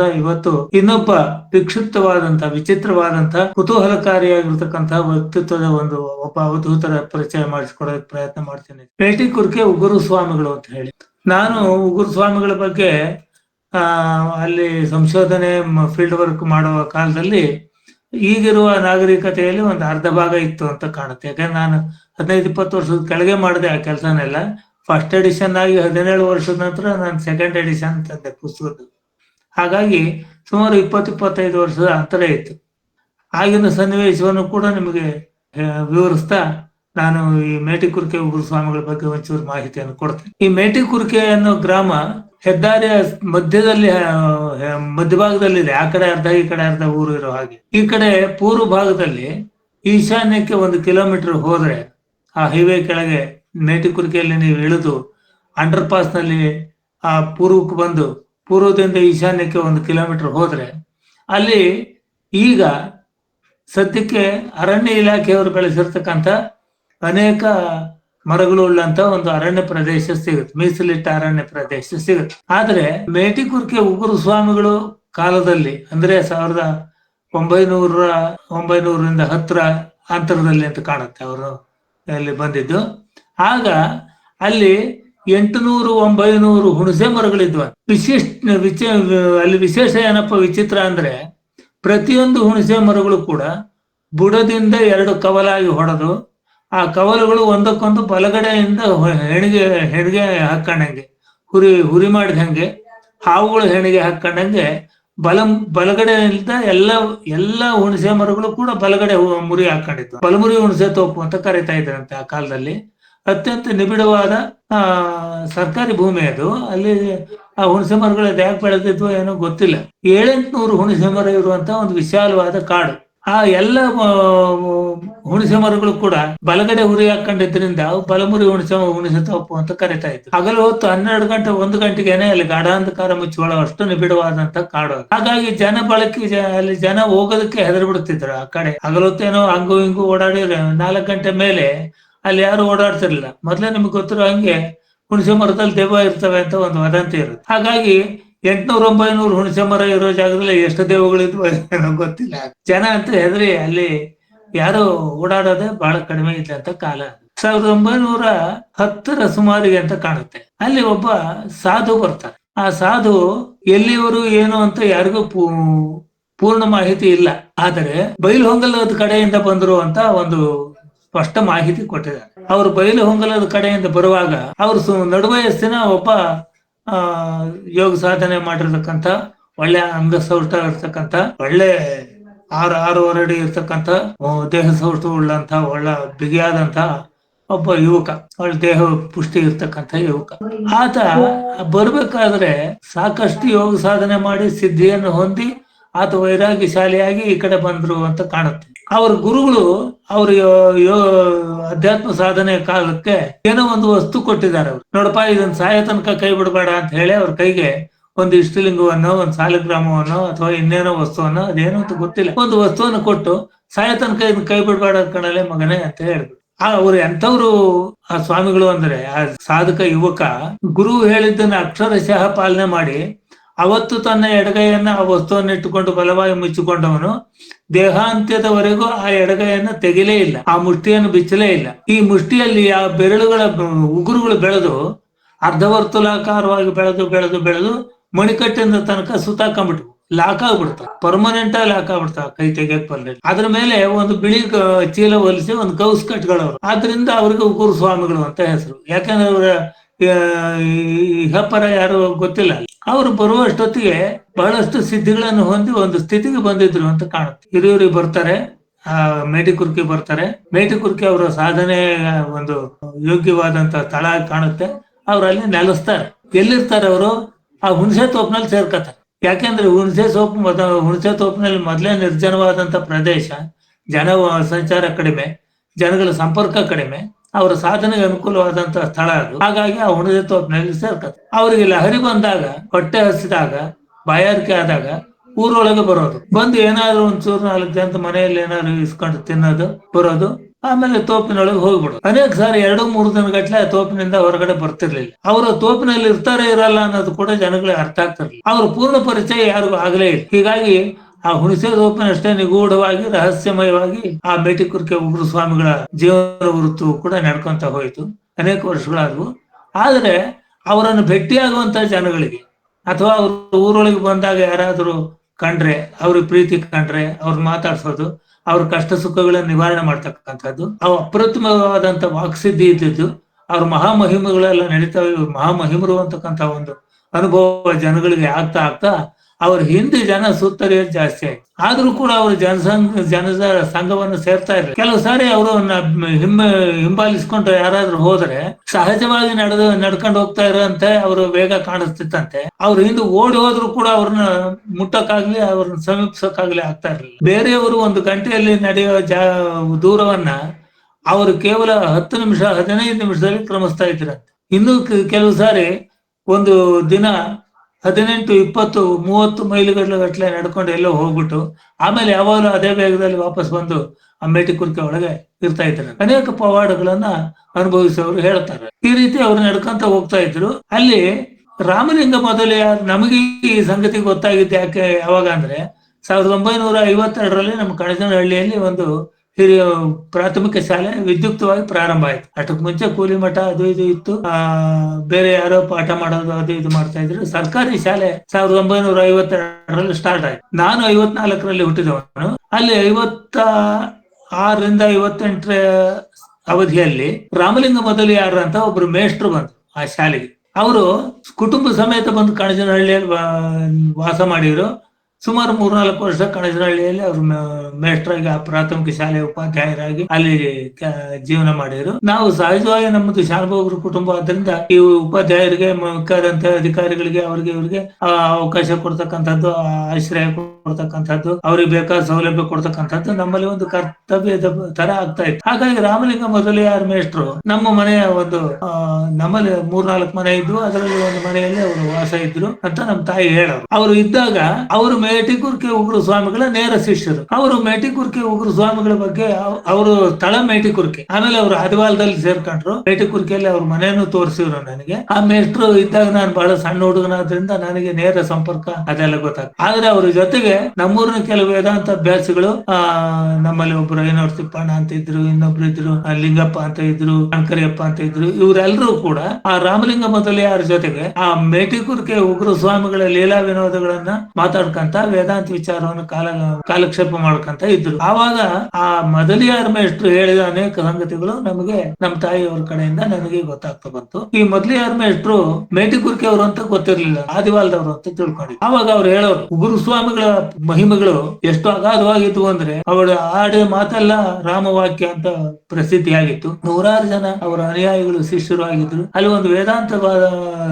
ಇವತ್ತು ಇನ್ನೊಬ್ಬ ವಿಕ್ಷಿಪ್ತವಾದಂತಹ ವಿಚಿತ್ರವಾದಂತ ಕುತೂಹಲಕಾರಿಯಾಗಿರ್ತಕ್ಕಂತಹ ವ್ಯಕ್ತಿತ್ವದ ಒಂದು ಒಬ್ಬ ಅವಧೂತರ ಪರಿಚಯ ಮಾಡಿಸಿಕೊಡೋದಕ್ಕೆ ಪ್ರಯತ್ನ ಮಾಡ್ತೇನೆ. ಪೇಟಿ ಕುರ್ಕೆ ಉಗುರು ಸ್ವಾಮಿಗಳು ಅಂತ ಹೇಳಿ. ನಾನು ಉಗುರು ಸ್ವಾಮಿಗಳ ಬಗ್ಗೆ, ಆ, ಅಲ್ಲಿ ಸಂಶೋಧನೆ ಫೀಲ್ಡ್ ವರ್ಕ್ ಮಾಡುವ ಕಾಲದಲ್ಲಿ ಈಗಿರುವ ನಾಗರಿಕತೆಯಲ್ಲಿ ಒಂದು ಅರ್ಧ ಭಾಗ ಇತ್ತು ಅಂತ ಕಾಣುತ್ತೆ. ಯಾಕಂದ್ರೆ ನಾನು ಹದಿನೈದು, ಇಪ್ಪತ್ತು ವರ್ಷದ ಕೆಳಗೆ ಮಾಡಿದೆ ಆ ಕೆಲಸನೆಲ್ಲ. ಫಸ್ಟ್ ಎಡಿಷನ್ ಆಗಿ ಹದಿನೇಳು ವರ್ಷದ ನಂತರ ನಾನು ಸೆಕೆಂಡ್ ಎಡಿಷನ್ ತಂದೆ, ಪುಸ್ತಕದ್ದು. ಹಾಗಾಗಿ ಸುಮಾರು ಇಪ್ಪತ್ತು, ಇಪ್ಪತ್ತೈದು ವರ್ಷದ ಅಂತರ ಇತ್ತು. ಆಗಿನ ಸನ್ನಿವೇಶವನ್ನು ಕೂಡ ನಿಮಗೆ ವಿವರಿಸ್ತಾ ನಾನು ಈ ಮೇಟಿಕುರ್ಕೆ ಉಗುರು ಸ್ವಾಮಿಗಳ ಬಗ್ಗೆ ಒಂಚೂರು ಮಾಹಿತಿಯನ್ನು ಕೊಡ್ತೇನೆ. ಈ ಮೇಟಿ ಮೇಟಿಕುರ್ಕೆ ಅನ್ನೋ ಗ್ರಾಮ ಹೆದ್ದಾರಿಯ ಮಧ್ಯದಲ್ಲಿ ಮಧ್ಯಭಾಗದಲ್ಲಿದೆ. ಆ ಕಡೆ ಅರ್ಧ, ಈ ಕಡೆ ಅರ್ಧ ಊರು ಇರೋ ಹಾಗೆ. ಈ ಕಡೆ ಪೂರ್ವ ಭಾಗದಲ್ಲಿ ಈಶಾನ್ಯಕ್ಕೆ ಒಂದು ಕಿಲೋಮೀಟರ್ ಹೋದ್ರೆ ಆ ಹೈವೇ ಕೆಳಗೆ ಮೇಟಿಕುರ್ಕೆಯಲ್ಲಿ ನೀವು ಇಳಿದು ಅಂಡರ್ ಪಾಸ್ನಲ್ಲಿ ಆ ಪೂರ್ವಕ್ಕೆ ಬಂದು ಪೂರ್ವದಿಂದ ಈಶಾನ್ಯಕ್ಕೆ ಒಂದು ಕಿಲೋಮೀಟರ್ ಹೋದ್ರೆ ಅಲ್ಲಿ ಈಗ ಸದ್ಯಕ್ಕೆ ಅರಣ್ಯ ಇಲಾಖೆಯವರು ಬೆಳೆಸಿರ್ತಕ್ಕಂಥ ಅನೇಕ ಮರಗಳು ಉಳ್ಳಂತ ಒಂದು ಅರಣ್ಯ ಪ್ರದೇಶ ಸಿಗುತ್ತೆ. ಮೀಸಲಿಟ್ಟ ಅರಣ್ಯ ಪ್ರದೇಶ ಸಿಗುತ್ತೆ. ಆದ್ರೆ ಮೇಟಿಕುರ್ಕೆ ಉಗುರು ಸ್ವಾಮಿಗಳು ಕಾಲದಲ್ಲಿ, ಅಂದ್ರೆ ಸಾವಿರದ ಒಂಬೈನೂರ ಒಂಬೈನೂರರಿಂದ ಹತ್ತರ ಅಂತರದಲ್ಲಿ ಅಂತ ಕಾಣುತ್ತೆ. ಅವರು ಅಲ್ಲಿ ಬಂದಿದ್ದು. ಆಗ ಅಲ್ಲಿ ಎಂಟುನೂರು, ಒಂಬೈನೂರು ಹುಣಸೆ ಮರಗಳಿದ್ವ. ವಿಶಿಷ್ಟ, ವಿಚ, ಅಲ್ಲಿ ವಿಶೇಷ ಏನಪ್ಪ ವಿಚಿತ್ರ ಅಂದ್ರೆ, ಪ್ರತಿಯೊಂದು ಹುಣಸೆ ಮರಗಳು ಕೂಡ ಬುಡದಿಂದ ಎರಡು ಕವಲಾಗಿ ಹೊಡೆದು, ಆ ಕವಲುಗಳು ಒಂದಕ್ಕೊಂದು ಬಲಗಡೆಯಿಂದ ಹೆಣಿಗೆ ಹೆಣಿಗೆ ಹಾಕೊಂಡಂಗೆ ಹುರಿ ಹುರಿ ಮಾಡಿದಂಗೆ, ಹಾವುಗಳು ಹೆಣಿಗೆ ಹಾಕೊಂಡಂಗೆ ಬಲ, ಬಲಗಡೆಯಿಂದ ಎಲ್ಲ ಎಲ್ಲ ಹುಣಸೆ ಮರಗಳು ಕೂಡ ಬಲಗಡೆ ಮುರಿ ಹಾಕೊಂಡಿದ್ವು ಬಲಮುರಿ ಹುಣಸೆ ತೋಪು ಅಂತ ಕರಿತಾ ಇದ್ರಂತೆ ಆ ಕಾಲದಲ್ಲಿ. ಅತ್ಯಂತ ನಿಬಿಡವಾದ, ಆ, ಸರ್ಕಾರಿ ಭೂಮಿ ಅದು. ಅಲ್ಲಿ ಆ ಹುಣಸೆ ಮರಗಳು ಯಾಕೆ ಬೆಳೆದಿದ್ವು ಏನೋ ಗೊತ್ತಿಲ್ಲ. ಏಳೆಂಟ್ನೂರು ಹುಣಸೆ ಮರ ಇರುವಂತ ಒಂದು ವಿಶಾಲವಾದ ಕಾಡು. ಆ ಎಲ್ಲ ಹುಣಸೆ ಮರಗಳು ಕೂಡ ಬಲಗಡೆ ಉರಿ ಹಾಕೊಂಡಿದ್ರಿಂದ ಬಲಮುರಿ ಹುಣಸೆ ಹುಣಸೆ ತಪ್ಪು ಅಂತ ಕರಿತಾ ಇತ್ತು ಹಗಲು ಹೊತ್ತು ಹನ್ನೆರಡು ಗಂಟೆ, ಒಂದು ಗಂಟೆಗೆನೆ ಅಲ್ಲಿ ಗಾಢಾಂಧಕಾರ ಮುಚ್ಚಿಕೊಳ್ಳೋ ಅಷ್ಟು ನಿಬಿಡವಾದಂತ ಕಾಡು ಹಾಗಾಗಿ ಜನ ಬಳಕೆ ಅಲ್ಲಿ ಜನ ಹೋಗೋದಕ್ಕೆ ಹೆದರ್ಬಿಡ್ತಿದ್ರು ಆ ಕಡೆ. ಹಗಲೊತ್ತೇನೋ ಹಂಗು ಹಿಂಗು ಓಡಾಡಿದ್ರೆ ನಾಲ್ಕು ಗಂಟೆ ಮೇಲೆ ಅಲ್ಲಿ ಯಾರು ಓಡಾಡ್ತಿರ್ಲಿಲ್ಲ. ಮೊದಲೇ ನಿಮ್ಗೆ ಗೊತ್ತಿರೋ ಹಂಗೆ ಹುಣಸೆ ಮರದಲ್ಲಿ ದೆವ್ವ ಇರ್ತವೆ ಅಂತ ಒಂದು ವದಂತಿ ಇರುತ್ತೆ. ಹಾಗಾಗಿ ಎಂಟ್ನೂರ ಒಂಬೈನೂರು ಹುಣಸೆ ಮರ ಇರೋ ಜಾಗದಲ್ಲಿ ಎಷ್ಟು ದೆವ್ವಗಳಿದ್ವು ನಮ್ಗೆ ಗೊತ್ತಿಲ್ಲ. ಜನ ಅಂತ ಹೆದರಿ ಅಲ್ಲಿ ಯಾರು ಓಡಾಡೋದೇ ಬಹಳ ಕಡಿಮೆ ಇದೆ ಅಂತ ಕಾಲ. ಸಾವಿರದ ಒಂಬೈನೂರ ಹತ್ತರ ಸುಮಾರಿಗೆ ಅಂತ ಕಾಣುತ್ತೆ. ಅಲ್ಲಿ ಒಬ್ಬ ಸಾಧು ಬರ್ತಾರೆ ಆ ಸಾಧು ಎಲ್ಲಿವರು, ಏನು ಅಂತ ಯಾರಿಗೂ ಪೂರ್ಣ ಮಾಹಿತಿ ಇಲ್ಲ. ಆದರೆ ಬೈಲಹೊಂಗಲದ ಕಡೆಯಿಂದ ಬಂದರು ಅಂತ ಒಂದು ಸ್ಪಷ್ಟ ಮಾಹಿತಿ ಕೊಟ್ಟಿದ್ದಾರೆ. ಅವರು ಬಯಲು ಹೊಂಗಲದ ಕಡೆಯಿಂದ ಬರುವಾಗ ಅವರು ನಡುವಯಸ್ಸಿನ ಒಬ್ಬ ಯೋಗ ಸಾಧನೆ ಮಾಡಿರ್ತಕ್ಕಂತ ಒಳ್ಳೆ ಅಂಗಸೌಟ ಇರ್ತಕ್ಕಂಥ ಒಳ್ಳೆ ಆರು ಆರು ಹೊರಡಿ ಇರ್ತಕ್ಕಂಥ ಆ, ದೇಹ ಸೌಷ್ಟ ಉಳ್ಳಂತ ಒಳ್ಳೆ ಬಿಗಿಯಾದಂತ ಒಬ್ಬ ಯುವಕ ಒಳ್ಳೆ ದೇಹ ಪುಷ್ಟಿ ಇರ್ತಕ್ಕಂಥ ಯುವಕ. ಆತ ಬರ್ಬೇಕಾದ್ರೆ ಸಾಕಷ್ಟು ಯೋಗ ಸಾಧನೆ ಮಾಡಿ ಸಿದ್ಧಿಯನ್ನು ಹೊಂದಿ ಆತ ವೈರಾಗ್ಯಶಾಲಿಯಾಗಿ ಈ ಕಡೆ ಬಂದ್ರು ಅಂತ ಕಾಣುತ್ತೆ. ಅವ್ರ ಗುರುಗಳು ಅವ್ರ ಯೋ- ಅಧ್ಯಾತ್ಮ ಸಾಧನೆ ಕಾಲಕ್ಕೆ ಏನೋ ಒಂದು ವಸ್ತು ಕೊಟ್ಟಿದ್ದಾರೆ ಅವ್ರು. ನೋಡಪ್ಪ ಇದನ್ನ ಸಾಯ ತನಕ ಕೈ ಬಿಡಬೇಡ ಅಂತ ಹೇಳಿ ಅವ್ರ ಕೈಗೆ ಒಂದು ಇಷ್ಟಲಿಂಗವನ್ನು, ಒಂದು ಸಾಲಗ್ರಾಮವನ್ನು, ಅಥವಾ ಇನ್ನೇನೋ ವಸ್ತುವನ್ನು, ಅದೇನೋ ಅಂತ ಗೊತ್ತಿಲ್ಲ. ಒಂದು ವಸ್ತುವನ್ನು ಕೊಟ್ಟು ಸಾಯ ತನಕ ಇದನ್ನ ಕೈ ಬಿಡಬೇಡ ಕಣಲೆ ಮಗನೇ ಅಂತ ಹೇಳಿದ್ರು ಆ, ಅವ್ರು ಎಂಥವ್ರು ಆ ಸ್ವಾಮಿಗಳು ಅಂದ್ರೆ, ಆ ಸಾಧಕ ಯುವಕ, ಗುರು ಹೇಳಿದ್ದನ್ನ ಅಕ್ಷರಶಃ ಪಾಲನೆ ಮಾಡಿ ಅವತ್ತು ತನ್ನ ಎಡಗೈಯನ್ನ ಆ ವಸ್ತುವನ್ನು ಇಟ್ಟುಕೊಂಡು ಬಲವಾಗಿ ಮುಚ್ಚಿಕೊಂಡವನು ದೇಹಾಂತ್ಯದವರೆಗೂ ಆ ಎಡಗೈಯನ್ನ ತೆಗಿಲೇ ಇಲ್ಲ, ಆ ಮುಷ್ಟಿಯನ್ನು ಬಿಚ್ಚಲೇ ಇಲ್ಲ. ಈ ಮುಷ್ಟಿಯಲ್ಲಿ ಆ ಬೆರಳುಗಳ ಉಗುರುಗಳು ಬೆಳೆದು ಅರ್ಧವರ್ತುಲಾಕಾರವಾಗಿ ಬೆಳೆದು ಬೆಳೆದು ಬೆಳೆದು ಮಣಿಕಟ್ಟಿನ ತನಕ ಸುತ್ತಾಕೊಂಡ್ಬಿಟ್ಟು ಲಾಕ್ ಆಗ್ಬಿಡ್ತಾವ ಪರ್ಮನೆಂಟ್ ಆಗಿ ಲಾಕ್ ಆಗ್ಬಿಡ್ತಾವ ಕೈ ತೆಗಿಯಕ್ ಬರಲಿಲ್ಲ ಅದ್ರ ಮೇಲೆ ಒಂದು ಬಿಳಿ ಚೀಲ ಹೊಲಿಸಿ ಒಂದು ಕೌಸ್ ಕಟ್ಗಳವ್ರು. ಆದ್ರಿಂದ ಅವ್ರಿಗೆ ಉಗುರು ಸ್ವಾಮಿಗಳು ಅಂತ ಹೆಸರು. ಯಾಕಂದ್ರೆ ಅವರ ಇಹಪರ ಯಾರು ಗೊತ್ತಿಲ್ಲ. ಅವರು ಬರುವಷ್ಟೊತ್ತಿಗೆ ಬಹಳಷ್ಟು ಸಿದ್ಧಿಗಳನ್ನು ಹೊಂದಿ ಒಂದು ಸ್ಥಿತಿಗೆ ಬಂದಿದ್ರು ಅಂತ ಕಾಣುತ್ತೆ. ಹಿರಿಯೂರಿಗೆ ಬರ್ತಾರೆ, ಆ ಮೇಟಿಕುರ್ಕಿ ಬರ್ತಾರೆ. ಮೇಟಿಕುರ್ಕಿ ಅವರ ಸಾಧನೆ ಒಂದು ಯೋಗ್ಯವಾದಂತ ಸ್ಥಳ ಕಾಣುತ್ತೆ. ಅವ್ರು ಅಲ್ಲಿ ನೆಲೆಸ್ತಾರೆ. ಎಲ್ಲಿರ್ತಾರೆ ಅವರು? ಆ ಹುಣಸೆ ತೋಪ್ನಲ್ಲಿ ಸೇರ್ಕತಾರೆ ಯಾಕೆಂದ್ರೆ ಹುಣಸೆ ಸೋಪ್ ಮೊದ, ಹುಣಸೆ ತೋಪ್ನಲ್ಲಿ ಮೊದಲೇ ನಿರ್ಜನವಾದಂತ ಪ್ರದೇಶ, ಜನ ಸಂಚಾರ ಕಡಿಮೆ, ಜನಗಳ ಸಂಪರ್ಕ ಕಡಿಮೆ. ಅವರ ಸಾಧನೆಗೆ ಅನುಕೂಲವಾದಂತಹ ಸ್ಥಳ ಅದು. ಹಾಗಾಗಿ ಆ ಹುಣಸೆ ಸೇರ್ಕತ್ತೆ ಅವ್ರಿಗೆ ಲಹರಿ ಬಂದಾಗ, ಹೊಟ್ಟೆ ಹಸಿದಾಗ, ಬಾಯಾರಿಕೆ ಆದಾಗ ಊರೊಳಗೆ ಬರೋದು. ಬಂದು ಏನಾದ್ರು ಒಂಚೂರು ನಾಲ್ಕು ಜನ ಮನೆಯಲ್ಲಿ ಏನಾದ್ರು ಇಸ್ಕೊಂಡು ತಿನ್ನೋದು, ಬರೋದು, ಆಮೇಲೆ ತೋಪಿನೊಳಗೆ ಹೋಗ್ಬಿಡೋದು. ಅನೇಕ ಸಾರಿ ಎರಡು, ಮೂರು ದಿನ ಆ ತೋಪಿನಿಂದ ಹೊರಗಡೆ ಬರ್ತಿರ್ಲಿಲ್ಲ. ಅವರು ತೋಪಿನಲ್ಲಿ ಇರ್ತಾರೆ ಇರಲ್ಲ ಅನ್ನೋದು ಕೂಡ ಜನಗಳಿಗೆ ಅರ್ಥ ಆಗ್ತಿರ್ಲಿಲ್ಲ. ಅವ್ರ ಪೂರ್ಣ ಪರಿಚಯ ಯಾರಿಗೂ ಆಗಲೇ ಇಲ್ಲ. ಹೀಗಾಗಿ ಆ ಹುಣಸೆ ತೋಪಿನಷ್ಟೇ ನಿಗೂಢವಾಗಿ, ರಹಸ್ಯಮಯವಾಗಿ ಆ ಮೇಟಿಕುರ್ಕೆ ಉಗ್ರ ಸ್ವಾಮಿಗಳ ಜೀವನ ವೃತ್ತು ಕೂಡ ನಡ್ಕೊಂತ ಹೋಯಿತು. ಅನೇಕ ವರ್ಷಗಳಾದವು. ಆದರೆ ಅವರನ್ನು ಭೇಟಿಯಾಗುವಂತ ಜನಗಳಿಗೆ, ಅಥವಾ ಅವ್ರ ಊರೊಳಗೆ ಬಂದಾಗ ಯಾರಾದರೂ ಕಂಡ್ರೆ ಅವ್ರ ಪ್ರೀತಿ ಕಂಡ್ರೆ ಅವ್ರ ಮಾತಾಡ್ಸೋದು, ಅವ್ರ ಕಷ್ಟ ಸುಖಗಳನ್ನ ನಿವಾರಣೆ ಮಾಡ್ತಕ್ಕಂಥದ್ದು, ಅವು ಅಪ್ರತಿಮವಾದಂತ ವಾಕ್ಸಿದ್ಧಿ ಇದ್ದಿದ್ದು, ಅವ್ರ ಮಹಾಮಹಿಮಗಳೆಲ್ಲ ನಡೀತಾವೆ, ಇವ್ರು ಮಹಾಮಹಿಮರು ಅಂತಕ್ಕಂಥ ಒಂದು ಅನುಭವ ಜನಗಳಿಗೆ ಆಗ್ತಾ ಆಗ್ತಾ ಅವ್ರ ಹಿಂದೆ ಜನ ಸುತ್ತಲೇ ಜಾಸ್ತಿ ಆಯ್ತು. ಆದ್ರೂ ಕೂಡ ಅವರು ಜನಸಂಘ ಜನದ ಸಂಘವನ್ನು ಸೇರ್ತಾ ಇರ್ಲಿ ಕೆಲವು ಸಾರಿ ಅವರು ಹಿಮ್ಮ ಹಿಂಬಾಲಿಸ್ಕೊಂಡು ಯಾರಾದ್ರೂ ಹೋದ್ರೆ ಸಹಜವಾಗಿ ನಡೆದು, ನಡ್ಕೊಂಡು ಹೋಗ್ತಾ ಇರೋಂತೆ ಅವರು ಬೇಗ ಕಾಣಿಸ್ತಿತ್ತಂತೆ. ಅವ್ರ ಹಿಂದೆ ಓಡಿ ಹೋದ್ರು ಕೂಡ ಅವ್ರನ್ನ ಮುಟ್ಟಕ್ಕಾಗ್ಲಿ ಅವ್ರನ್ನ ಸಮೀಪಿಸಕ್ಕಾಗ್ಲಿ ಆಗ್ತಾ ಇರ್ಲಿಲ್ಲ. ಬೇರೆಯವರು ಒಂದು ಗಂಟೆಯಲ್ಲಿ ನಡೆಯೋ ಜಾ, ದೂರವನ್ನ ಅವರು ಕೇವಲ ಹತ್ತು ನಿಮಿಷ, ಹದಿನೈದು ನಿಮಿಷದಲ್ಲಿ ಕ್ರಮಿಸ್ತಾ ಇದ್ರಂತೆ. ಇನ್ನು ಕೆಲವು ಸಾರಿ ಒಂದು ದಿನ ಹದಿನೆಂಟು, ಇಪ್ಪತ್ತು, ಮೂವತ್ತು ಮೈಲುಗಳ ಗಟ್ಟಲೆ ನಡ್ಕೊಂಡು ಎಲ್ಲೋ ಹೋಗ್ಬಿಟ್ಟು ಆಮೇಲೆ ಯಾವಾಗಲೂ ಅದೇ ವೇಗದಲ್ಲಿ ವಾಪಸ್ ಬಂದು ಆ ಮೇಟಿಕುರ್ಕೆ ಒಳಗೆ ಇರ್ತಾ ಇದ್ರು ಅನೇಕ ಪವಾಡಗಳನ್ನ ಅನುಭವಿಸೋರು ಹೇಳ್ತಾರೆ ಈ ರೀತಿ ಅವ್ರು ನಡ್ಕೊಂತ ಹೋಗ್ತಾ ಇದ್ರು. ಅಲ್ಲಿ ರಾಮಲಿಂಗ ಮೊದಲೇ ನಮಗೆ ಈ ಸಂಗತಿ ಗೊತ್ತಾಗಿದ್ದು ಯಾಕೆ ಯಾವಾಗ ಅಂದ್ರೆ ಸಾವಿರದ ಒಂಬೈನೂರ ಐವತ್ತೆರಡರಲ್ಲಿ ನಮ್ಮ ಕಣಜನಹಳ್ಳಿಯಲ್ಲಿ ಒಂದು ಹಿರಿಯ ಪ್ರಾಥಮಿಕ ಶಾಲೆ ವಿದ್ಯುಕ್ತವಾಗಿ ಪ್ರಾರಂಭ ಆಯ್ತು ಅಷ್ಟಕ್ಕೆ ಮುಂಚೆ ಕೂಲಿ ಮಠ ಅದು ಇದು ಇತ್ತು. ಆ, ಬೇರೆ ಯಾರೋ ಪಾಠ ಮಾಡೋದು, ಅದು ಇದು ಮಾಡ್ತಾ ಇದ್ರು. ಸರ್ಕಾರಿ ಶಾಲೆ ಸಾವಿರದ ಒಂಬೈನೂರ ಐವತ್ತೆರಡರಲ್ಲಿ ಸ್ಟಾರ್ಟ್ ಆಯ್ತು. ನಾನು ಐವತ್ನಾಲ್ಕರಲ್ಲಿ ಹುಟ್ಟಿದವನು. ಅಲ್ಲಿ ಐವತ್ತ ಆರರಿಂದ ಐವತ್ತೆಂಟರ ಅವಧಿಯಲ್ಲಿ ರಾಮಲಿಂಗ ಮೊದಲಿಯಾರ ಅಂತ ಒಬ್ರು ಮೇಷ್ಟ್ರು ಬಂದ್ರು ಆ ಶಾಲೆಗೆ. ಅವರು ಕುಟುಂಬ ಸಮೇತ ಬಂದು ಕಣಜನಹಳ್ಳಿಯಲ್ಲಿ ವಾಸ ಮಾಡಿದ್ರು. ಸುಮಾರು ಮೂರ್ನಾಲ್ಕು ವರ್ಷ ಕಣಜನಹಳ್ಳಿಯಲ್ಲಿ ಅವರು ಮೇಷ್ಟ್ರಾಗಿ ಪ್ರಾಥಮಿಕ ಶಾಲೆ ಉಪಾಧ್ಯಾಯರಾಗಿ ಅಲ್ಲಿ ಜೀವನ ಮಾಡಿದ್ರು. ನಾವು ಸಹಜವಾಗಿ ನಮ್ಮದು ಶಾನುಭೋಗರ ಕುಟುಂಬ ಆದ್ರಿಂದ ಈ ಉಪಾಧ್ಯಾಯರಿಗೆ ಮುಖ್ಯದಂತ ಅಧಿಕಾರಿಗಳಿಗೆ ಅವ್ರಿಗೆ ಇವರಿಗೆ ಅವಕಾಶ ಕೊಡ್ತಕ್ಕಂಥದ್ದು ಆಶ್ರಯ ಕೊಡ್ತಕ್ಕಂಥದ್ದು, ಅವ್ರಿಗೆ ಬೇಕಾದ ಸೌಲಭ್ಯ ಕೊಡ್ತಕ್ಕಂಥದ್ದು ನಮ್ಮಲ್ಲಿ ಒಂದು ಕರ್ತವ್ಯದ ತರ ಆಗ್ತಾ ಇತ್ತು. ಹಾಗಾಗಿ ರಾಮಲಿಂಗ ಮೊದಲು ಯಾರು ಮೇಷ್ಟ್ರು? ನಮ್ಮ ಮನೆಯ ಒಂದು ನಮ್ಮಲ್ಲಿ ಮೂರ್ನಾಲ್ಕು ಮನೆ ಇದ್ವು. ಅದರಲ್ಲಿ ಒಂದು ಮನೆಯಲ್ಲಿ ಅವರು ವಾಸ ಇದ್ರು ಅಂತ ನಮ್ಮ ತಾಯಿ ಹೇಳೋರು. ಅವರು ಇದ್ದಾಗ ಅವರು ಮೇಟಿಕುರ್ಕೆ ಉಗ್ರ ಸ್ವಾಮಿಗಳ ನೇರ ಶಿಷ್ಯರು. ಅವರು ಮೇಟಿಕುರ್ಕೆ ಉಗ್ರ ಸ್ವಾಮಿಗಳ ಬಗ್ಗೆ ಅವ್- ಅವರು ತಳ ಮೇಟಿಕುರ್ಕೆ. ಆಮೇಲೆ ಅವರು ಹದಿವಾಲದಲ್ಲಿ ಸೇರ್ಕೊಂಡ್ರು. ಮೇಟಿಕುರ್ಕಿಯಲ್ಲಿ ಅವ್ರ ಮನೆಯನ್ನು ತೋರಿಸಿದ್ರು ನನಗೆ. ಆ ಮೇಷ್ಟ್ರು ಇದ್ದಾಗ ನಾನು ಬಹಳ ಸಣ್ಣ ಹುಡುಗನಾದ್ರಿಂದ ನನಗೆ ನೇರ ಸಂಪರ್ಕ ಅದೆಲ್ಲ ಗೊತ್ತಾಗ ಆದ್ರೆ ಅವ್ರ ಜೊತೆಗೆ ನಮ್ಮೂರಿನ ಕೆಲವು ವೇದಾಂತ ಅಭ್ಯಾಸಗಳು, ಆ, ನಮ್ಮಲ್ಲಿ ಒಬ್ರು ಐನೋರ್ ತಿಪ್ಪಣ್ಣ ಅಂತ ಇದ್ರು, ಇನ್ನೊಬ್ರು ಇದ್ರು ಲಿಂಗಪ್ಪ ಅಂತ ಇದ್ರು ಕಣ್ಕರಿಯಪ್ಪ ಅಂತ ಇದ್ರು ಇವರೆಲ್ಲರೂ ಕೂಡ ಆ ರಾಮಲಿಂಗ ಮೊದಲಿಯಾರ ಜೊತೆಗೆ ಆ ಮೇಟಿಕುರ್ಕೆ ಉಗ್ರ ಸ್ವಾಮಿಗಳ ಲೀಲಾ ವಿನೋದಗಳನ್ನ ಮಾತಾಡ್ಕಂತ ವೇದಾಂತ ವಿಚಾರವನ್ನು ಕಾಲ, ಕಾಲಕ್ಷೇಪ ಮಾಡ್ಕೊಂತ ಇದ್ರು. ಆವಾಗ ಆ ಮೊದಲಿಯಾರ್ ಮೇಷ್ಟ್ರು ಹೇಳಿದ ಅನೇಕ ಸಂಗತಿಗಳು ನಮಗೆ ನಮ್ಮ ತಾಯಿಯವ್ರ ಕಡೆಯಿಂದ ನನಗೆ ಗೊತ್ತಾಗ್ತಾ ಬಂತು. ಈ ಮೊದಲಿಯಾರ್ ಮೇಷ್ಟ್ರು ಮೇಟಿಕುರ್ಕೆ ಅವರು ಅಂತ ಗೊತ್ತಿರ್ಲಿಲ್ಲ, ಆದಿವಾಲದವರು ಅಂತ ತಿಳ್ಕೊಂಡಿದ್ರು. ಆವಾಗ ಅವ್ರು ಹೇಳೋರು ಉಗುರು ಸ್ವಾಮಿಗಳ ಮಹಿಮೆಗಳು ಎಷ್ಟು ಅಗಾಧವಾಗಿತ್ತು ಅಂದ್ರೆ ಅವಳ ಆಡಿದ ಮಾತೆಲ್ಲ ರಾಮವಾಕ್ಯ ಅಂತ ಪ್ರಸಿದ್ಧಿಯಾಗಿತ್ತು. ನೂರಾರು ಜನ ಅವರ ಅನುಯಾಯಿಗಳು, ಶಿಷ್ಯರು ಆಗಿದ್ರು. ಅಲ್ಲಿ ಒಂದು ವೇದಾಂತವಾದ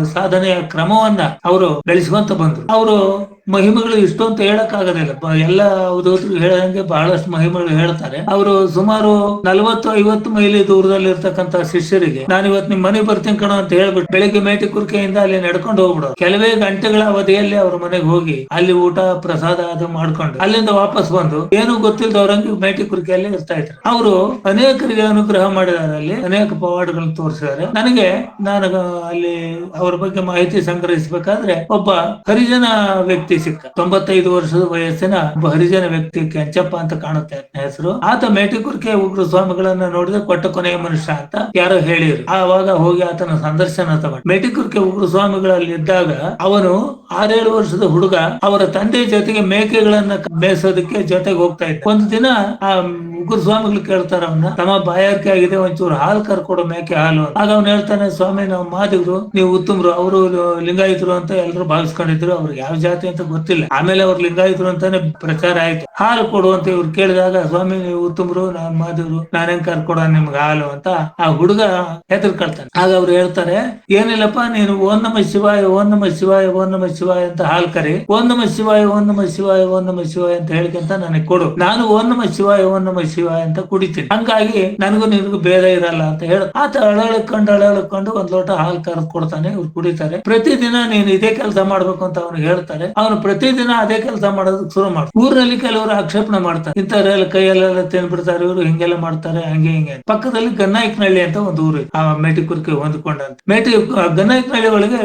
ಸಾಧನೆಯ ಕ್ರಮವನ್ನ ಅವರು ಬೆಳೆಸ್ಕೊಂತ ಬಂದ್ರು. ಅವರು ಮಹಿಮೆಗಳು ಇಷ್ಟು ಅಂತ ಹೇಳಕ್ ಆಗೋದಿಲ್ಲ ಎಲ್ಲ ಅವಧೂತರು ಹೇಳಂಗೆ ಬಹಳಷ್ಟು ಮಹಿಮೆಗಳು ಹೇಳ್ತಾರೆ. ಅವರು ಸುಮಾರು ನಲವತ್ತು ಐವತ್ತು ಮೈಲಿ ದೂರದಲ್ಲಿ ಇರ್ತಕ್ಕಂತ ಶಿಷ್ಯರಿಗೆ ನಾನು ಇವತ್ತು ನಿಮ್ ಮನೆ ಬರ್ತೀನಿ ಕಣ ಅಂತ ಹೇಳ್ಬಿಟ್ಟು ಬೆಳಿಗ್ಗೆ ಮೇಟಿ ಕುರ್ಕೆಯಿಂದ ಅಲ್ಲಿ ನಡ್ಕೊಂಡು ಹೋಗ್ಬಿಡೋದು ಕೆಲವೇ ಗಂಟೆಗಳ ಅವಧಿಯಲ್ಲಿ ಅವ್ರ ಮನೆಗೆ ಹೋಗಿ ಅಲ್ಲಿ ಊಟ ಪ್ರಸಾದ ಅದು ಮಾಡ್ಕೊಂಡು ಅಲ್ಲಿಂದ ವಾಪಸ್ ಬಂದು ಏನು ಗೊತ್ತಿಲ್ಲದವ್ರಂಗೆ ಮೇಟಿ ಕುರ್ಕೆಯಲ್ಲಿ ಇರ್ತಾ ಇದ್ರು. ಅವರು ಅನೇಕರಿಗೆ ಅನುಗ್ರಹ ಮಾಡಿದ್ದಾರೆ ಅಲ್ಲಿ, ಅನೇಕ ಪವಾಡಗಳನ್ನು ತೋರಿಸಿದ್ದಾರೆ. ನನಗೆ ನಾನು ಅಲ್ಲಿ ಅವ್ರ ಬಗ್ಗೆ ಮಾಹಿತಿ ಸಂಗ್ರಹಿಸಬೇಕಾದ್ರೆ ಒಬ್ಬ ಹರಿಜನ ವ್ಯಕ್ತಿ ಸಿಕ್ಕ ತೊಂಬತ್ತೈದು ವರ್ಷದ ವಯಸ್ಸಿನ ಒಬ್ಬ ಹರಿಜನ ವ್ಯಕ್ತಿ ಕೆಂಚಪ್ಪ ಅಂತ ಕಾಣುತ್ತೆ ಹೆಸರು. ಆತ ಮೇಟಿಕುರ್ಕೆ ಉಗ್ರ ಸ್ವಾಮಿಗಳನ್ನ ನೋಡಿದ್ರೆ ಕೊಟ್ಟ ಕೊನೆಯ ಮನುಷ್ಯ ಅಂತ ಯಾರೋ ಹೇಳಿರು ಆವಾಗ ಹೋಗಿ ಆತನ ಸಂದರ್ಶನ ತಗೊಂಡ ಮೇಟಿಕುರ್ಕೆ ಉಗ್ರ ಸ್ವಾಮಿಗಳಲ್ಲಿ ಇದ್ದಾಗ ಅವನು ಆರೇಳು ವರ್ಷದ ಹುಡುಗ ಅವರ ತಂದೆ ಜೊತೆಗೆ ಮೇಕೆಗಳನ್ನ ಮೇಯಿಸೋದಕ್ಕೆ ಜೊತೆಗೆ ಹೋಗ್ತಾ ಇದ್ದ. ಒಂದು ದಿನ ಆ ಉಗ್ರ ಸ್ವಾಮಿಗಳು ಕೇಳ್ತಾರ ಅವನ್ನ ತಮ್ಮ ಬಾಯಾರಿಕೆ ಆಗಿದೆ, ಒಂಚೂರು ಹಾಲು ಕರ್ಕೊಡೋ ಮೇಕೆ ಹಾಲು ಆಗ ಅವ್ನು ಹೇಳ್ತಾನೆ, ಸ್ವಾಮಿ, ನಾವು ಮಾತಿದ್ರು ನೀವು ಉತ್ತಮರು, ಅವರು ಲಿಂಗಾಯಿತರು ಅಂತ ಎಲ್ಲರೂ ಭಾವಿಸ್ಕೊಂಡಿದ್ರು ಅವ್ರಿಗೆ ಯಾವ ಜಾತಿ ಅಂತ ಗೊತ್ತಿಲ್ಲ. ಆಮೇಲೆ ಅವ್ರು ಲಿಂಗಾಯಿತರು ಅಂತಾನೆ ಪ್ರಚಾರ ಆಯ್ತು. ಹಾಲು ಕೊಡು ಅಂತ ಇವ್ರು ಕೇಳಿದಾಗ, ಸ್ವಾಮಿ, ನೀವು ಉತ್ತಮರು, ನಾನ್ ಮಾದೇವ್ರು ನಾನ್ ಹೆಂಗ್ ಕರ್ಕೊಡ ನಿಮ್ಗೆ ಹಾಲು? ಅಂತ ಆ ಹುಡುಗ ಹೆದರ್ಕೊಳ್ತಾನೆ. ಆಗ ಅವ್ರು ಹೇಳ್ತಾರೆ, ಏನಿಲ್ಲಪ್ಪ, ನೀನು ಓಂ ನಮ ಶಿವಾಯ, ಓಂ ನಮ ಶಿವಾಯ ಶಿವಾಯ ಅಂತ ಹಾಲ್ ಕರಿ. ಓಂ ನಮ ಶಿವಾಯ, ಓಂ ನಮ ಶಿವಾಯ, ಓಂ ನಮ ಶಿವಾಯ ಅಂತ ಹೇಳ್ಕಂತ ನನಗೆ ಕೊಡು. ನಾನು ಓಂ ನಮ ಶಿವಾಯ, ಓಂ ಶಿವಾಯ ಅಂತ ಕುಡಿತೀನಿ. ಹಂಗಾಗಿ ನನಗೂ ನಿನಗೂ ಭೇದ ಇರಲ್ಲ ಅಂತ ಹೇಳ. ಆತ ಅಳಳ್ಕೊಂಡು ಅಳಳ್ಕೊಂಡು ಒಂದ್ ಲೋಟ ಹಾಲು ಕರೆದು ಕೊಡ್ತಾನೆ, ಇವ್ರು ಕುಡಿತಾರೆ. ಪ್ರತಿದಿನ ನೀನು ಇದೇ ಕೆಲಸ ಮಾಡ್ಬೇಕು ಅಂತ ಅವ್ನಿಗೆ ಹೇಳ್ತಾರೆ. ಅವನು ಅವನು ಪ್ರತಿದಿನ ಅದೇ ಕೆಲಸ ಮಾಡೋದಕ್ಕೆ ಶುರು ಮಾಡ್ತಾರೆ ಊರಿನಲ್ಲಿ ಕೆಲವರು ಆಕ್ಷೇಪಣೆ ಮಾಡ್ತಾರೆ. ಇಂಥವ್ರೆಲ್ಲ ಕೈಯಲ್ಲೆಲ್ಲ ತಿನ್ಬಿಡ್ತಾರೆ, ಇವರು ಹಿಂಗೆಲ್ಲ ಮಾಡ್ತಾರೆ, ಹಂಗೆ ಹಿಂಗೆ ಪಕ್ಕದಲ್ಲಿ ಗನ್ನಾಯಕನಹಳ್ಳಿ ಅಂತ ಒಂದು ಊರು. ಆ ಮೇಟಿಕುರ್ಕೆ ಹೊಂದ್ಕೊಂಡಂತ ಮೇಟಿ ಗನ್ನಾಯಕನಹಳ್ಳಿ ಒಳಗೆ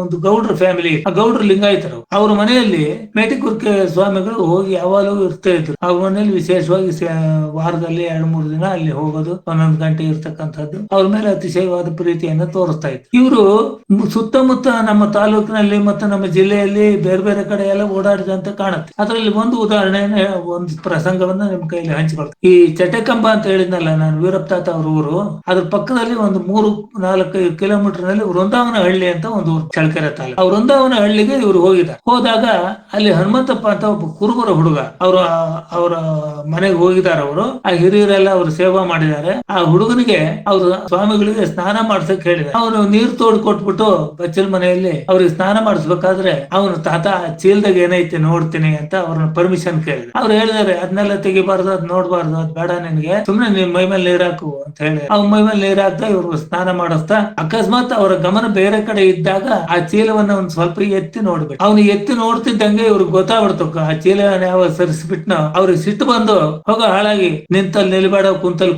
ಒಂದು ಗೌಡ್ರ ಫ್ಯಾಮಿಲಿ ಆ ಗೌಡ್ರ ಲಿಂಗಾಯತರು ಅವ್ರ. ಮನೆಯಲ್ಲಿ ಮೇಟಿಕುರ್ಕೆ ಸ್ವಾಮಿಗಳು ಹೋಗಿ ಯಾವಾಗಲೂ ಇರ್ತಾ ಇದ್ರು. ಅವ್ರ ಮನೆಯಲ್ಲಿ ವಿಶೇಷವಾಗಿ ವಾರದಲ್ಲಿ ಎರಡ್, ಮೂರು ದಿನ ಅಲ್ಲಿ ಹೋಗೋದು, ಒಂದೊಂದು ಗಂಟೆ ಇರ್ತಕ್ಕಂಥದ್ದು. ಅವ್ರ ಮೇಲೆ ಅತಿಶಯವಾದ ಪ್ರೀತಿಯನ್ನು ತೋರಿಸ್ತಾ ಇತ್ತು ಇವರು ಸುತ್ತಮುತ್ತ ನಮ್ಮ ತಾಲೂಕಿನಲ್ಲಿ ಮತ್ತು ನಮ್ಮ ಜಿಲ್ಲೆಯಲ್ಲಿ ಬೇರೆ ಬೇರೆ ಕಡೆ ಎಲ್ಲ ಓಡಾಡಿದಂತೆ ಕಾಣುತ್ತೆ. ಅದರಲ್ಲಿ ಒಂದು ಉದಾಹರಣೆ, ಒಂದು ಪ್ರಸಂಗವನ್ನ ನಿಮ್ ಕೈಲಿ ಹಂಚಿಕೊಳ್ತೀನಿ ಈ ಚಟಕಂಬ ಅಂತ ಹೇಳಿದ್ನಲ್ಲ ನಾನು, ವೀರಪ್ಪ ತಾತ ಅವ್ರ ಊರು, ಅದ್ರ ಪಕ್ಕದಲ್ಲಿ ಒಂದು ಮೂರು ನಾಲ್ಕೈದು ಕಿಲೋಮೀಟರ್ನಲ್ಲಿ ವೃಂದಾವನ ಹಳ್ಳಿ ಅಂತ ಒಂದು ಊರು ಚಳಕೆರೆ ತಾಲೂಕು. ಆ ವೃಂದಾವನ ಹಳ್ಳಿಗೆ ಇವರು ಹೋಗಿದ್ದಾರೆ. ಹೋದಾಗ ಅಲ್ಲಿ ಹನುಮಂತಪ್ಪ ಅಂತ ಒಬ್ಬ ಕುರುಬರ ಹುಡುಗ, ಅವರು, ಅವರ ಮನೆಗೆ ಹೋಗಿದ್ದಾರೆ ಅವರು. ಆ ಹಿರಿಯರೆಲ್ಲ ಅವರು ಸೇವಾ ಮಾಡಿದ್ದಾರೆ. ಆ ಹುಡುಗನಿಗೆ ಅವರು ಸ್ವಾಮಿಗಳಿಗೆ ಸ್ನಾನ ಮಾಡ್ಸಕ್ ಹೇಳಿದ್ದಾರೆ. ಅವನು ನೀರ್ ತೋಡ್ ಕೊಟ್ಬಿಟ್ಟು ಬಚ್ಚಲ್ ಮನೆಯಲ್ಲಿ ಅವ್ರಿಗೆ ಸ್ನಾನ ಮಾಡಿಸ್ಬೇಕಾದ್ರೆ ಅವನು ತಾತ ಚೀಲ್ದಾಗ ಏನೈತೆ ನೋಡ್ತೀನಿ ಅಂತ ಅವ್ರನ್ನ ಪರ್ಮಿಷನ್ ಕೇಳಿದ್ರು ಅವ್ರು ಹೇಳಿದಾರೆ ಅದನ್ನೆಲ್ಲ ತೆಗಿಬಾರ್ದು, ಅದ್ ನೋಡ್ಬಾರ್ದು, ಅದ್ ಬೇಡ ನಿನ್ಗೆ. ಸುಮ್ನೆ ನೀನ್ ಮೈ ಮೇಲೆ ನೀರ್ ಹಾಕು, ಅಂತ ಹೇಳಿ ಅವ್ ಮೈ ಮೇಲೆ ನೀರ್ ಹಾಕ್ತಾ ಇವ್ರು ಸ್ನಾನ ಮಾಡಿಸ್ತಾ, ಅಕಸ್ಮಾತ್ ಅವರ ಗಮನ ಬೇರೆ ಕಡೆ ಇದ್ದಾಗ ಆ ಚೀಲವನ್ನ ಒಂದ್ ಸ್ವಲ್ಪ ಎತ್ತಿ ನೋಡ್ಬೇಕು. ಅವ್ನು ಎತ್ತಿ ನೋಡ್ತಿದ್ದಂಗೆ ಇವ್ರಿಗೆ ಗೊತ್ತಾಗ್ಬಿಡ್ತು. ಆ ಚೀಲವನ್ನ ಯಾವ ಸರಿಸ್ಬಿಟ್ನ, ಅವ್ರಿಗೆ ಸಿಟ್ಟು ಬಂದು, ಹೋಗ ಹಾಳಾಗಿ ನಿಂತಲ್ಲಿ ನಿಲ್ಬೇಡ, ಕುಂತಲ್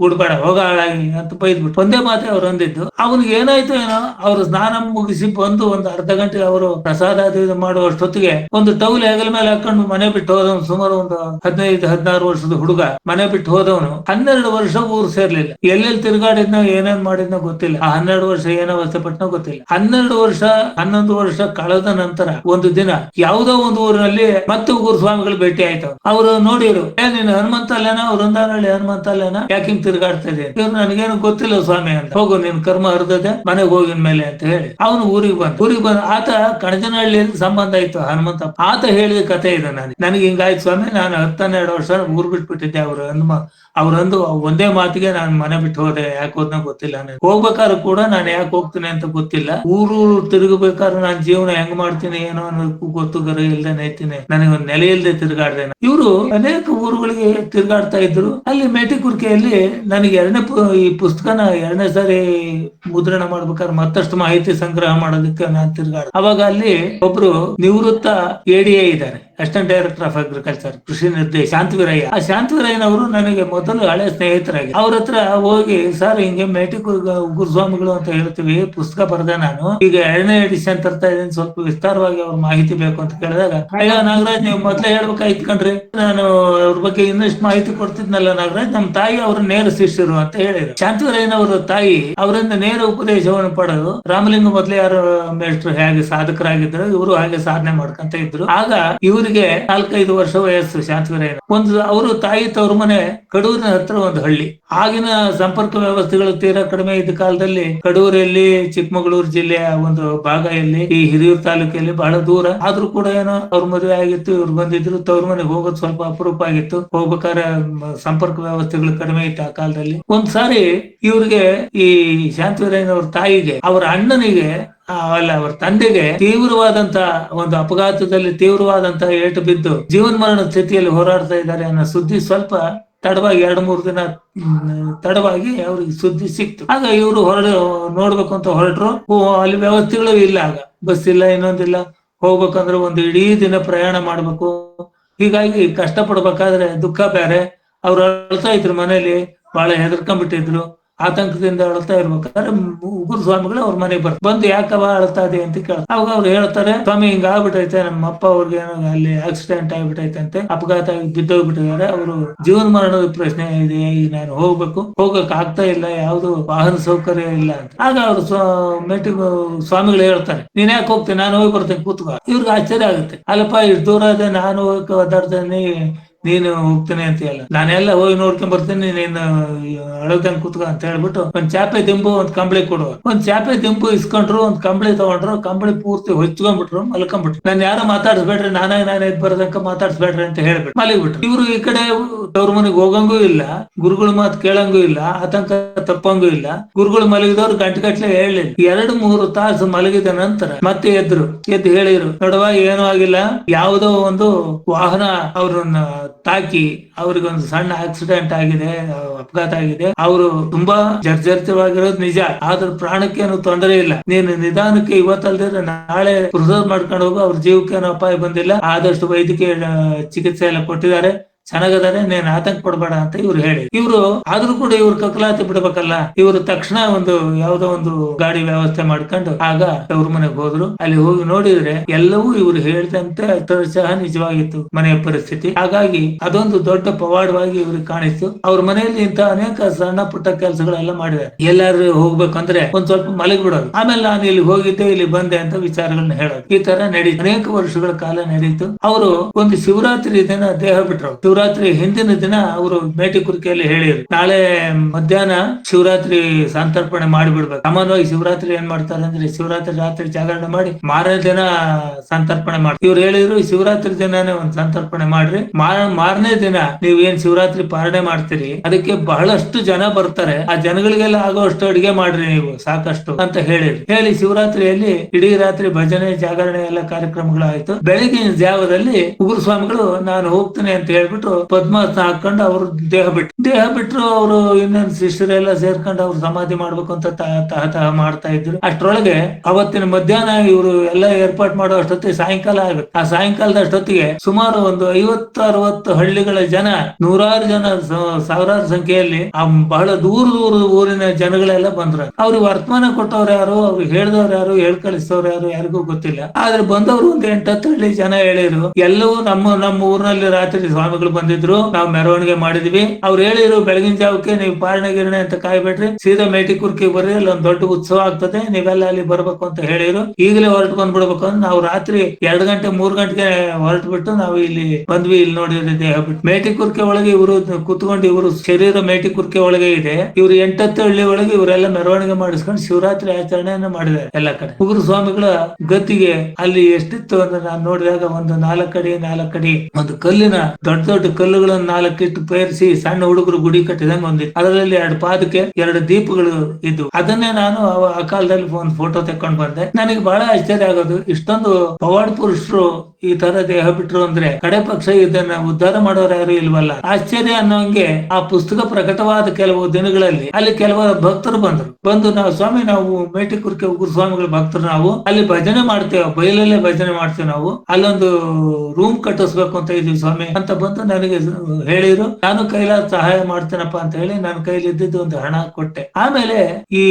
ಕೂಡ್ಬೇಡ, ಹೋಗ ಹಾಳಾಗಿ, ಅಂತ ಬೈದ್ಬಿಟ್ಟು ಒಂದೇ ಮಾತೆ ಅವ್ರು ಅಂದಿದ್ದು. ಅವ್ನಿಗೆ ಏನಾಯ್ತು ಏನೋ, ಅವ್ರು ಸ್ನಾನ ಮುಗಿಸಿ ಬಂದು ಒಂದು ಅರ್ಧ ಗಂಟೆ ಅವರು ಪ್ರಸಾದ ಇದು ಮಾಡುವಷ್ಟೊತ್ತಿಗೆ ಒಂದು ಟೌಲ್ ಹೆಗಲ ಮೇಲೆ ಹಾಕೊಂಡು ಮನೆ ಬಿಟ್ಟು ಹೋದವನು ಸುಮಾರು ಒಂದು ಹದಿನೈದು, ಹದಿನಾರು ವರ್ಷದ ಹುಡುಗ. ಮನೆ ಬಿಟ್ಟು ಹೋದವನು ಹನ್ನೆರಡು ವರ್ಷ ಊರು ಸೇರ್ಲಿಲ್ಲ. ಎಲ್ಲೆಲ್ಲಿ ತಿರುಗಾಡಿದ್ನೋ, ಏನೇನ್ ಮಾಡಿದ್ನೋ ಗೊತ್ತಿಲ್ಲ. ಆ ಹನ್ನೆರಡು ವರ್ಷ ಏನೋ ಅವಸ್ಥೆ ಪಟ್ನೋ ಗೊತ್ತಿಲ್ಲ. ಹನ್ನೆರಡು ವರ್ಷ, ಹನ್ನೊಂದು ವರ್ಷ ಕಳೆದ ನಂತರ ಒಂದು ದಿನ ಯಾವುದೋ ಒಂದು ಊರಿನಲ್ಲಿ ಮತ್ತೆ ಗುರುಸ್ವಾಮಿಗಳು ಭೇಟಿ ಆಯ್ತು ಅವರು ನೋಡಿರು, ಏ, ನೀನು ಹನುಮಂತ ಅಲ್ಲೇನ ವೃಂದಾವನಹಳ್ಳಿ ಹನುಮಂತ ಅಲ್ಲೇನ ಯಾಕೆ ಹಿಂಗ್ ತಿರುಗಾಡ್ತಾ ಇದೆ ಇವ್ರು, ನನಗೇನು ಗೊತ್ತಿಲ್ಲ ಸ್ವಾಮಿ ಅಂತ ಹೋಗು, ನಿನ್ ಕರ್ಮ ಹರಿದದೆ ಮನೆಗೆ ಹೋಗಿನ ಮೇಲೆ ಅಂತ ಹೇಳಿ. ಅವನು ಊರಿಗೆ ಬಂದ. ಊರಿಗೆ ಬಂದ. ಆತ ಕಣಜನಹಳ್ಳಿ ಸಂಬಂಧ ಇತ್ತು ಹನುಮಂತ. ಆತ ಹೇಳಿದ ಕತೆ ಇದೆ ನನಗೆ. ನನಗೆ ಹಿಂಗಾಯ್ತು ಸ್ವಾಮಿ, ನಾನು ಹತ್ತನ್ನೆರಡು ವರ್ಷ ಊರ್ ಬಿಟ್ಬಿಟ್ಟಿದ್ದೆ ಅವರು, ಹನುಮ ಅವ್ರಂದು ಒಂದೇ ಮಾತಿಗೆ ನಾನು ಮನೆ ಬಿಟ್ಟು ಹೋದೆ, ಯಾಕೆ ಹೋದ್ನ ಗೊತ್ತಿಲ್ಲ ನನಗೆ. ಹೋಗ್ಬೇಕಾದ್ರೆ ಕೂಡ ನಾನು ಯಾಕೆ ಹೋಗ್ತೀನಿ ಅಂತ ಗೊತ್ತಿಲ್ಲ. ಊರು ತಿರುಗಬೇಕಾದ್ರೆ ನಾನು ಜೀವನ ಹೆಂಗ್ ಮಾಡ್ತೀನಿ ಏನೋ ಅನ್ನೋದಕ್ಕೂ ಗೊತ್ತು ಗರ ಇಲ್ದೆ ನೈತೀನಿ. ನನಗೆ ಒಂದು ನೆಲೆ ಇಲ್ದೆ ತಿರುಗಾಡ್ದೆ ಇವರು ಅನೇಕ ಊರುಗಳಿಗೆ ತಿರುಗಾಡ್ತಾ ಇದ್ರು. ಅಲ್ಲಿ ಮೇಟಿಕುರ್ಕೆಯಲ್ಲಿ ನನಗೆ ಎರಡನೇ ಈ ಪುಸ್ತಕನ ಎರಡನೇ ಸಾರಿ ಮುದ್ರಣ ಮಾಡ್ಬೇಕಾದ್ರೆ ಮತ್ತಷ್ಟು ಮಾಹಿತಿ ಸಂಗ್ರಹ ಮಾಡೋದಕ್ಕೆ ನಾನು ತಿರುಗಾಡ ಅವಾಗ ಅಲ್ಲಿ ಒಬ್ರು ನಿವೃತ್ತ ಎಡಿಎ ಇದ್ದಾರೆ. ಅಸಿಸ್ಟೆಂಟ್ ಡೈರೆಕ್ಟರ್ ಆಫ್ ಅಗ್ರಿಕಲ್ಚರ್ ಕೃಷಿ ನಿರ್ದೇಶ ಶಾಂತವೀರಯ್ಯ. ಆ ಶಾಂತವೀರಯ್ಯನವರು ನನಗೆ ಮೊದಲು ಹಳೆ ಸ್ನೇಹಿತರಾಗಿ. ಅವ್ರ ಹತ್ರ ಹೋಗಿ, ಸರ್, ಹಿಂಗೆ ಮೇಟಿ ಗುರುಸ್ವಾಮಿಗಳು ಅಂತ ಹೇಳ್ತೀವಿ, ಪುಸ್ತಕ ಬರ್ದೆ ನಾನು. ಈಗ ಎರಡನೇ ಎಡಿಷನ್ ತರ್ತಾ ಇದ್ದೀನಿ, ಸ್ವಲ್ಪ ವಿಸ್ತಾರವಾಗಿ ಅವ್ರ ಮಾಹಿತಿ ಬೇಕು ಅಂತ ಕೇಳಿದಾಗ, ಅಯ್ಯೋ, ನಾಗರಾಜ್, ನೀವು ಮೊದ್ಲೇ ಹೇಳ್ಬೇಕಾಯ್ತು ಕಣ್ರಿ. ನಾನು ಅವ್ರ ಬಗ್ಗೆ ಇನ್ನಷ್ಟು ಮಾಹಿತಿ ಕೊಡ್ತಿದ್ನಲ್ಲ ನಾಗರಾಜ್, ನಮ್ ತಾಯಿ ಅವ್ರ ನೇರ ಶಿಷ್ಯರು ಅಂತ ಹೇಳಿದ್ರು. ಶಾಂತವೀರಯ್ಯನವರ ತಾಯಿ, ಅವರಿಂದ ನೇರ ಉಪದೇಶವನ್ನು ಪಡೆದು, ರಾಮಲಿಂಗ ಮೊದಲೇ ಯಾರು ಮೇಷ್ಟ್ರು ಹೇಗೆ ಸಾಧಕರಾಗಿದ್ರು ಇವರು ಹಾಗೆ ಸಾಧನೆ ಮಾಡ್ಕೊಂತ ಇದ್ರು. ಆಗ ಇವರಿಗೆ ನಾಲ್ಕೈದು ವರ್ಷ ವಯಸ್ಸು ಶಾಂತವೀರಯ್ಯನ ಒಂದು ಅವರು ತಾಯಿ ತವ್ರ ಮನೆ ಕಡೂರಿನ ಹತ್ರ ಒಂದು ಹಳ್ಳಿ. ಆಗಿನ ಸಂಪರ್ಕ ವ್ಯವಸ್ಥೆಗಳು ತೀರಾ ಕಡಿಮೆ ಇದ್ದ ಕಾಲದಲ್ಲಿ ಕಡೂರಲ್ಲಿ, ಚಿಕ್ಕಮಗಳೂರು ಜಿಲ್ಲೆಯ ಒಂದು ಭಾಗ ಇಲ್ಲಿ, ಈ ಹಿರಿಯೂರು ತಾಲೂಕಲ್ಲಿ ಬಹಳ ದೂರ. ಆದ್ರೂ ಕೂಡ ಏನೋ ಅವ್ರ ಮದುವೆ ಆಗಿತ್ತು, ಇವ್ರು ಬಂದಿದ್ರು, ತವ್ರ ಮನೆಗೆ ಹೋಗೋದು ಸ್ವಲ್ಪ ಅಪರೂಪ ಆಗಿತ್ತು. ಹೋಗ್ಬೇಕಾದ್ರೆ ಸಂಪರ್ಕ ವ್ಯವಸ್ಥೆಗಳು ಕಡಿಮೆ ಇತ್ತು ಆ ಕಾಲದಲ್ಲಿ. ಒಂದ್ಸಾರಿ ಇವ್ರಿಗೆ ಈ ಶಾಂತವೀರಯ್ಯನವ್ರ ತಾಯಿಗೆ, ಅವರ ಅಣ್ಣನಿಗೆ ಅಲ್ಲ, ಅವ್ರ ತಂದೆಗೆ ತೀವ್ರವಾದಂತ ಒಂದು ಅಪಘಾತದಲ್ಲಿ ತೀವ್ರವಾದಂತಹ ಏಟು ಬಿದ್ದು ಜೀವನ್ಮರಣ ಸ್ಥಿತಿಯಲ್ಲಿ ಹೋರಾಡ್ತಾ ಇದ್ದಾರೆ ಅನ್ನೋ ಸುದ್ದಿ ಸ್ವಲ್ಪ ತಡವಾಗಿ ಎರಡು ಮೂರು ದಿನ ತಡವಾಗಿ ಅವ್ರಿಗೆ ಸುದ್ದಿ ಸಿಕ್ತು. ಆಗ ಇವರು ಹೊರ ನೋಡ್ಬೇಕು ಅಂತ ಹೊರಟ್ರು. ಅಲ್ಲಿ ವ್ಯವಸ್ಥೆಗಳು ಇಲ್ಲ ಆಗ. ಬಸ್ ಇಲ್ಲ, ಇನ್ನೊಂದಿಲ್ಲ. ಹೋಗ್ಬೇಕಂದ್ರೆ ಒಂದು ಇಡೀ ದಿನ ಪ್ರಯಾಣ ಮಾಡ್ಬೇಕು. ಹೀಗಾಗಿ ಕಷ್ಟ ಪಡ್ಬೇಕಾದ್ರೆ ದುಃಖ ಬೇರೆ. ಅವ್ರು ಅಳ್ತಾ ಇದ್ರು ಮನೇಲಿ ಬಹಳ ಹೆದರ್ಕೊಂಡ್ಬಿಟ್ಟಿದ್ರು. ಆತಂಕದಿಂದ ಅಳ್ತಾ ಇರ್ಬೇಕಾದ್ರೆ ಉಗುರು ಸ್ವಾಮಿಗಳು ಅವ್ರ ಮನೆಗೆ ಬರ್ತಾರೆ. ಬಂದು ಯಾಕವ ಅಳ್ತಾ ಇದೆ ಅಂತ ಕೇಳ ಅವಾಗ ಅವ್ರು ಹೇಳ್ತಾರೆ, ಸ್ವಾಮಿ, ಹಿಂಗ ಆಗ್ಬಿಟ್ಟೈತೆ ನಮ್ಮ ಅಪ್ಪ ಅವ್ರಿಗೆ ಅಲ್ಲಿ ಆಕ್ಸಿಡೆಂಟ್ ಆಗ್ಬಿಟ್ಟೈತೆ ಅಂತ ಅಪಘಾತ ಆಗಿ ಬಿದ್ದೋಗ್ಬಿಟ್ಟಿದ್ದಾರೆ. ಅವರು ಜೀವನ ಮರಣದ ಪ್ರಶ್ನೆ ಇದೆ ಈಗ ನಾನು ಹೋಗ್ಬೇಕು? ಹೋಗಕ್ ಆಗ್ತಾ ಇಲ್ಲ, ಯಾವ್ದು ವಾಹನ ಸೌಕರ್ಯ ಇಲ್ಲ ಅಂತ. ಆಗ ಅವ್ರು ಮೆಟ್ಟಿಗೆ ಸ್ವಾಮಿಗಳು ಹೇಳ್ತಾರೆ, ನೀನ್ ಯಾಕೆ ಹೋಗ್ತೀನಿ ನಾನು ಹೋಗಿ ಬರ್ತೇನೆ ಕೂತ್ಕೋ. ಇವ್ರಿಗೆ ಆಶ್ಚರ್ಯ ಆಗುತ್ತೆ. ಅಲ್ಲಪ್ಪ, ಇಷ್ಟು ದೂರ ಇದೆ, ನಾನು ಹೋಗಕ್ಕೆ ಒದ್ದಾಡ್ತೇನೆ ನೀನು ಹೋಗ್ತೇನೆ ಅಂತ ಹೇಳ. ನಾನೆಲ್ಲ ಹೋಗಿ ನೋಡ್ಕೊಂಡ್ ಬರ್ತೇನೆ, ನೀನು ಅಳದಂಗ್ ಕುತ್ಕ ಅಂತ ಹೇಳ್ಬಿಟ್ಟು ಒಂದ್ ಚಾಪೆ ದಿಂಬು, ಒಂದ್ ಕಂಬಳಿ ಕೊಡು. ಒಂದ್ ಚಾಪೆ ದಿಂಬು ಇಸ್ಕೊಂಡ್ರು, ಒಂದ್ ಕಂಬಳಿ ತಗೊಂಡ್ರು, ಕಂಬಳಿ ಪೂರ್ತಿ ಹೊಚ್ಕೊಂಡ್ಬಿಟ್ರು, ಮಲ್ಕೊಂಡ್ಬಿಟ್ರು. ನಾನು ಯಾರು ಮಾತಾಡಿಸ್ಬೇಡ್ರಿ, ನಾನೇ ಇದ್ ಬರದಂಕ ಮಾತಾಡಿಸ್ಬೇಡ್ರಿ ಅಂತ ಹೇಳ್ಬಿಟ್ಟು ಮಲಗಿಬಿಟ್ರು. ಇವ್ರು ಈ ಕಡೆ ತವ್ರ ಮನೆಗೆ ಹೋಗಂಗೂ ಇಲ್ಲ, ಗುರುಗಳ ಮಾತು ಕೇಳಂಗೂ ಇಲ್ಲ, ಆತಂಕ ತಪ್ಪಂಗೂ ಇಲ್ಲ. ಗುರುಗಳು ಮಲಗಿದವ್ರು ಗಂಟೆಗಟ್ಲೆ ಹೇಳಿಲ್ಲ ಎರಡು, ಮೂರು ತಾಸು ಮಲಗಿದ ನಂತರ ಮತ್ತೆ ಎದ್ರು, ಎದ್ದು ಹೇಳಿದ್ರು ನೋಡವಾ ಏನೂ ಆಗಿಲ್ಲ. ಯಾವುದೋ ಒಂದು ವಾಹನ ಅವ್ರನ್ನ ತಾಕಿ ಅವ್ರಿಗೊಂದು ಸಣ್ಣ ಆಕ್ಸಿಡೆಂಟ್ ಆಗಿದೆ, ಅಪಘಾತ ಆಗಿದೆ. ಅವರು ತುಂಬಾ ಜರ್ಜರಿತವಾಗಿರೋದು ನಿಜ. ಆದ್ರ ಪ್ರಾಣಕ್ಕೆ ಏನು ತೊಂದರೆ ಇಲ್ಲ. ನೀನು ನಿಧಾನಕ್ಕೆ ಇವತ್ತಲ್ದಿದ್ರೆ ನಾಳೆ ಪ್ರಿಸರ್ವ್ ಮಾಡ್ಕೊಂಡು ಹೋಗು, ಅವ್ರ ಜೀವಕ್ಕೆ ಏನು ಅಪಾಯ ಬಂದಿಲ್ಲ. ಆದಷ್ಟು ವೈದ್ಯಕೀಯ ಚಿಕಿತ್ಸೆ ಎಲ್ಲ ಕೊಟ್ಟಿದ್ದಾರೆ. ಚೆನ್ನಾಗದಾರೆ ನೀನ್ ಆತಂಕ ಪಡಬೇಡ ಅಂತ ಇವ್ರು ಹೇಳಿ. ಇವ್ರು ಆದ್ರೂ ಕೂಡ ಇವ್ರು ಕಕಲಾತಿ ಬಿಡ್ಬೇಕಲ್ಲ. ಇವರು ತಕ್ಷಣ ಒಂದು ಯಾವ್ದೋ ಒಂದು ಗಾಡಿ ವ್ಯವಸ್ಥೆ ಮಾಡ್ಕೊಂಡು ಆಗ ಅವ್ರ ಮನೆಗೆ ಹೋದ್ರು. ಅಲ್ಲಿ ಹೋಗಿ ನೋಡಿದ್ರೆ ಎಲ್ಲವೂ ಇವ್ರು ಹೇಳಿದಂತೆ ಸಹ ನಿಜವಾಗಿತ್ತು ಮನೆಯ ಪರಿಸ್ಥಿತಿ. ಹಾಗಾಗಿ ಅದೊಂದು ದೊಡ್ಡ ಪವಾಡವಾಗಿ ಇವ್ರಿಗೆ ಕಾಣಿಸ್ತು. ಅವ್ರ ಮನೆಯಲ್ಲಿ ಇಂತ ಅನೇಕ ಸಣ್ಣ ಪುಟ್ಟ ಕೆಲಸಗಳೆಲ್ಲ ಮಾಡಿದ್ದಾರೆ. ಎಲ್ಲಾರು ಹೋಗ್ಬೇಕಂದ್ರೆ ಒಂದ್ ಸ್ವಲ್ಪ ಮಲಗಿ ಬಿಡೋದು ಆಮೇಲೆ ನಾನು ಇಲ್ಲಿ ಹೋಗಿದ್ದೆ, ಇಲ್ಲಿ ಬಂದೆ ಅಂತ ವಿಚಾರಗಳನ್ನ ಹೇಳೋದು. ಈ ತರ ನಡೀತು. ಅನೇಕ ವರ್ಷಗಳ ಕಾಲ ನಡೀತು. ಅವರು ಒಂದು ಶಿವರಾತ್ರಿ ದಿನ ದೇಹ ಬಿಟ್ರು. ಶಿವರಾತ್ರಿ ಹಿಂದಿನ ದಿನ ಅವರು ಮೇಟಿ ಕುರಿಕೆಯಲ್ಲಿ ಹೇಳಿದ್ರು. ನಾಳೆ ಮಧ್ಯಾಹ್ನ ಶಿವರಾತ್ರಿ ಸಂತರ್ಪಣೆ ಮಾಡಿಬಿಡ್ಬೇಕು. ಸಾಮಾನ್ಯವಾಗಿ ಶಿವರಾತ್ರಿ ಏನ್ ಮಾಡ್ತಾರೆ ಅಂದ್ರೆ ಶಿವರಾತ್ರಿ ರಾತ್ರಿ ಜಾಗರಣೆ ಮಾಡಿ ಮಾರನೇ ದಿನ ಸಂತರ್ಪಣೆ ಮಾಡಿ ಇವ್ರು ಹೇಳಿದ್ರು ಶಿವರಾತ್ರಿ ದಿನಾನೇ ಒಂದ್ ಸಂತರ್ಪಣೆ ಮಾಡ್ರಿ. ಮಾರ- ಮಾರನೇ ದಿನ ನೀವ್ ಏನ್ ಶಿವರಾತ್ರಿ ಪಾರಣೆ ಮಾಡ್ತೀರಿ, ಅದಕ್ಕೆ ಬಹಳಷ್ಟು ಜನ ಬರ್ತಾರೆ. ಆ ಜನಗಳಿಗೆಲ್ಲ ಆಗೋಷ್ಟು ಅಡಿಗೆ ಮಾಡ್ರಿ ನೀವು, ಸಾಕಷ್ಟು ಅಂತ ಹೇಳಿದ್ರು. ಹೇಳಿ ಶಿವರಾತ್ರಿಯಲ್ಲಿ ಇಡೀ ರಾತ್ರಿ ಭಜನೆ, ಜಾಗರಣೆ ಎಲ್ಲ ಕಾರ್ಯಕ್ರಮಗಳಾಯ್ತು. ಬೆಳಗಿನ ಜಾವದಲ್ಲಿ ಉಗುರು ಸ್ವಾಮಿಗಳು ನಾನು ಹೋಗ್ತೇನೆ ಅಂತ ಹೇಳ್ಬಿಟ್ಟು ಪದ್ಮಾಸನ ಹಾಕೊಂಡು ಅವ್ರ ದೇಹ ಬಿಟ್ಟು, ದೇಹ ಬಿಟ್ರು ಅವರು ಇನ್ನೊಂದು ಶಿಷ್ಯರೆಲ್ಲ ಸೇರ್ಕೊಂಡು ಅವ್ರು ಸಮಾಧಿ ಮಾಡ್ಬೇಕು ಅಂತ ತಹ ತಹ ಮಾಡ್ತಾ ಇದ್ರು. ಅಷ್ಟ್ರೊಳಗೆ ಅವತ್ತಿನ ಮಧ್ಯಾಹ್ನ ಇವರು ಎಲ್ಲ ಏರ್ಪಾಟ್ ಮಾಡೋ ಅಷ್ಟೊತ್ತಿಗೆ ಸಾಯಂಕಾಲ ಆಗುತ್ತೆ. ಆ ಸಾಯಂಕಾಲದ ಅಷ್ಟೊತ್ತಿಗೆ ಸುಮಾರು ಒಂದು ಐವತ್ತು ಅರವತ್ತು ಹಳ್ಳಿಗಳ ಜನ, ನೂರಾರು ಜನ ಸಾವಿರಾರು ಸಂಖ್ಯೆಯಲ್ಲಿ ಆ ಬಹಳ ದೂರ ದೂರ ಊರಿನ ಜನಗಳೆಲ್ಲ ಬಂದ್ರು. ಅವ್ರಿಗೆ ವರ್ತಮಾನ ಕೊಟ್ಟವ್ರು ಯಾರು, ಅವ್ರಿಗೆ ಹೇಳ್ದವ್ರು ಯಾರು, ಹೇಳ್ ಕಳಿಸ್ತವ್ರು ಯಾರು ಯಾರಿಗೂ ಗೊತ್ತಿಲ್ಲ. ಆದ್ರೆ ಬಂದವರು ಒಂದು ಎಂಟತ್ತು ಹಳ್ಳಿ ಜನ ಹೇಳಿದ್ರು, ಎಲ್ಲವೂ ನಮ್ಮ ನಮ್ಮ ಊರಿನಲ್ಲಿ ರಾತ್ರಿ ಸ್ವಾಮಿಗಳು ಬಂದಿದ್ರು, ನಾವು ಮೆರವಣಿಗೆ ಮಾಡಿದ್ವಿ. ಅವ್ರು ಹೇಳಿರು ಬೆಳಗಿನ ಜಾವಕ್ಕೆ ನೀವು ಪಾರಣೆ ಗಿರಣೆ ಅಂತ ಕಾಯ್ಬೇಡ್ರಿ. ಸೀದಾ ಮೇಟಿ ಕುರ್ಕಿ ಬರ್ರಿ ಒಂದ್ ದೊಡ್ಡ ಉತ್ಸವ ಆಗ್ತದೆ, ನೀವೆಲ್ಲ ಅಲ್ಲಿ ಬರ್ಬೇಕು ಅಂತ ಹೇಳಿರು ಈಗಲೇ ಹೊರಟು ಬಂದ್ಬಿಡ್ಬೇಕು ಅಂತ ನಾವು ರಾತ್ರಿ ಎರಡ್ ಗಂಟೆ, ಮೂರ್ ಗಂಟೆಗೆ ಹೊರಟು ಬಿಟ್ಟು ನಾವು ಇಲ್ಲಿ ಬಂದ್ವಿ, ಇಲ್ಲಿ ನೋಡಿದ್ರೆ ದೇಹ ಬಿಟ್ಟು. ಮೇಟಿ ಕುರ್ಕೆ ಒಳಗೆ ಇವರು ಕುತ್ಕೊಂಡು ಇವರು ಶರೀರ ಮೇಟಿ ಕುರ್ಕೆ ಒಳಗೆ ಇದೆ. ಇವರು ಎಂಟತ್ತು ಹಳ್ಳಿ ಒಳಗೆ ಇವರೆಲ್ಲ ಮೆರವಣಿಗೆ ಮಾಡಿಸ್ಕೊಂಡು ಶಿವರಾತ್ರಿ ಆಚರಣೆಯನ್ನ ಮಾಡಿದ್ದಾರೆ ಎಲ್ಲಾ ಕಡೆ. ಉಗುರು ಸ್ವಾಮಿಗಳ ಗತಿಗೆ ಅಲ್ಲಿ ಎಷ್ಟಿತ್ತು ಅಂತ ನಾನು ನೋಡಿದಾಗ ಒಂದು ನಾಲ್ಕಡಿ ನಾಲ್ಕಡಿ, ಒಂದು ಕಲ್ಲಿನ ದೊಡ್ಡ ಕಲ್ಲುಗಳನ್ನು ನಾಲ್ಕಿಟ್ಟು ಪೇರಿಸಿ ಸಣ್ಣ ಹುಡುಗರು ಗುಡಿ ಕಟ್ಟಿದಂಗ ಒಂದಿತ್ತು ಅದರಲ್ಲಿ ಎರಡು ಪಾದಕ್ಕೆ ಎರಡು ದೀಪಗಳು ಇದ್ದು, ಅದನ್ನೇ ನಾನು ಆ ಕಾಲದಲ್ಲಿ ಒಂದು ಫೋಟೋ ತೆಕ್ಕೊಂಡು ಬಂದೆ. ನನಗೆ ಬಹಳ ಆಶ್ಚರ್ಯ ಆಗೋದು, ಇಷ್ಟೊಂದು ಪವಾಡ್ ಪುರುಷರು ಈ ತರ ದೇಹ ಬಿಟ್ರು ಅಂದ್ರೆ ಕಡೆ ಪಕ್ಷ ಇದನ್ನ ಉದ್ಧಾರ ಮಾಡೋರು ಯಾರು ಇಲ್ವಲ್ಲ? ಆಶ್ಚರ್ಯ ಅನ್ನೋಂಗೆ ಆ ಪುಸ್ತಕ ಪ್ರಕಟವಾದ ಕೆಲವು ದಿನಗಳಲ್ಲಿ ಅಲ್ಲಿ ಕೆಲವು ಭಕ್ತರು ಬಂದ್ರು. ಬಂದು ನಾವು, ಸ್ವಾಮಿ, ನಾವು ಮೇಟಿ ಕುರ್ಕೆ ಉಗುರು ಸ್ವಾಮಿಗಳ ಭಕ್ತರು ನಾವು. ಅಲ್ಲಿ ಭಜನೆ ಮಾಡ್ತೇವೆ, ಬಯಲಲ್ಲೇ ಭಜನೆ ಮಾಡ್ತೇವೆ ನಾವು. ಅಲ್ಲೊಂದು ರೂಮ್ ಕಟ್ಟಿಸ್ಬೇಕು ಅಂತ ಇದೀವಿ ಸ್ವಾಮಿ ಅಂತ ಬಂದು ನನಗೆ ಹೇಳಿದ್ರು, ನಾನು ಕೈಲಾದ ಸಹಾಯ ಮಾಡ್ತೇನಪ್ಪ ಅಂತ ಹೇಳಿ ನನ್ನ ಕೈಲಿ ಇದ್ದಿದ್ದು ಒಂದು ಹಣ ಕೊಟ್ಟೆ. ಆಮೇಲೆ ಈ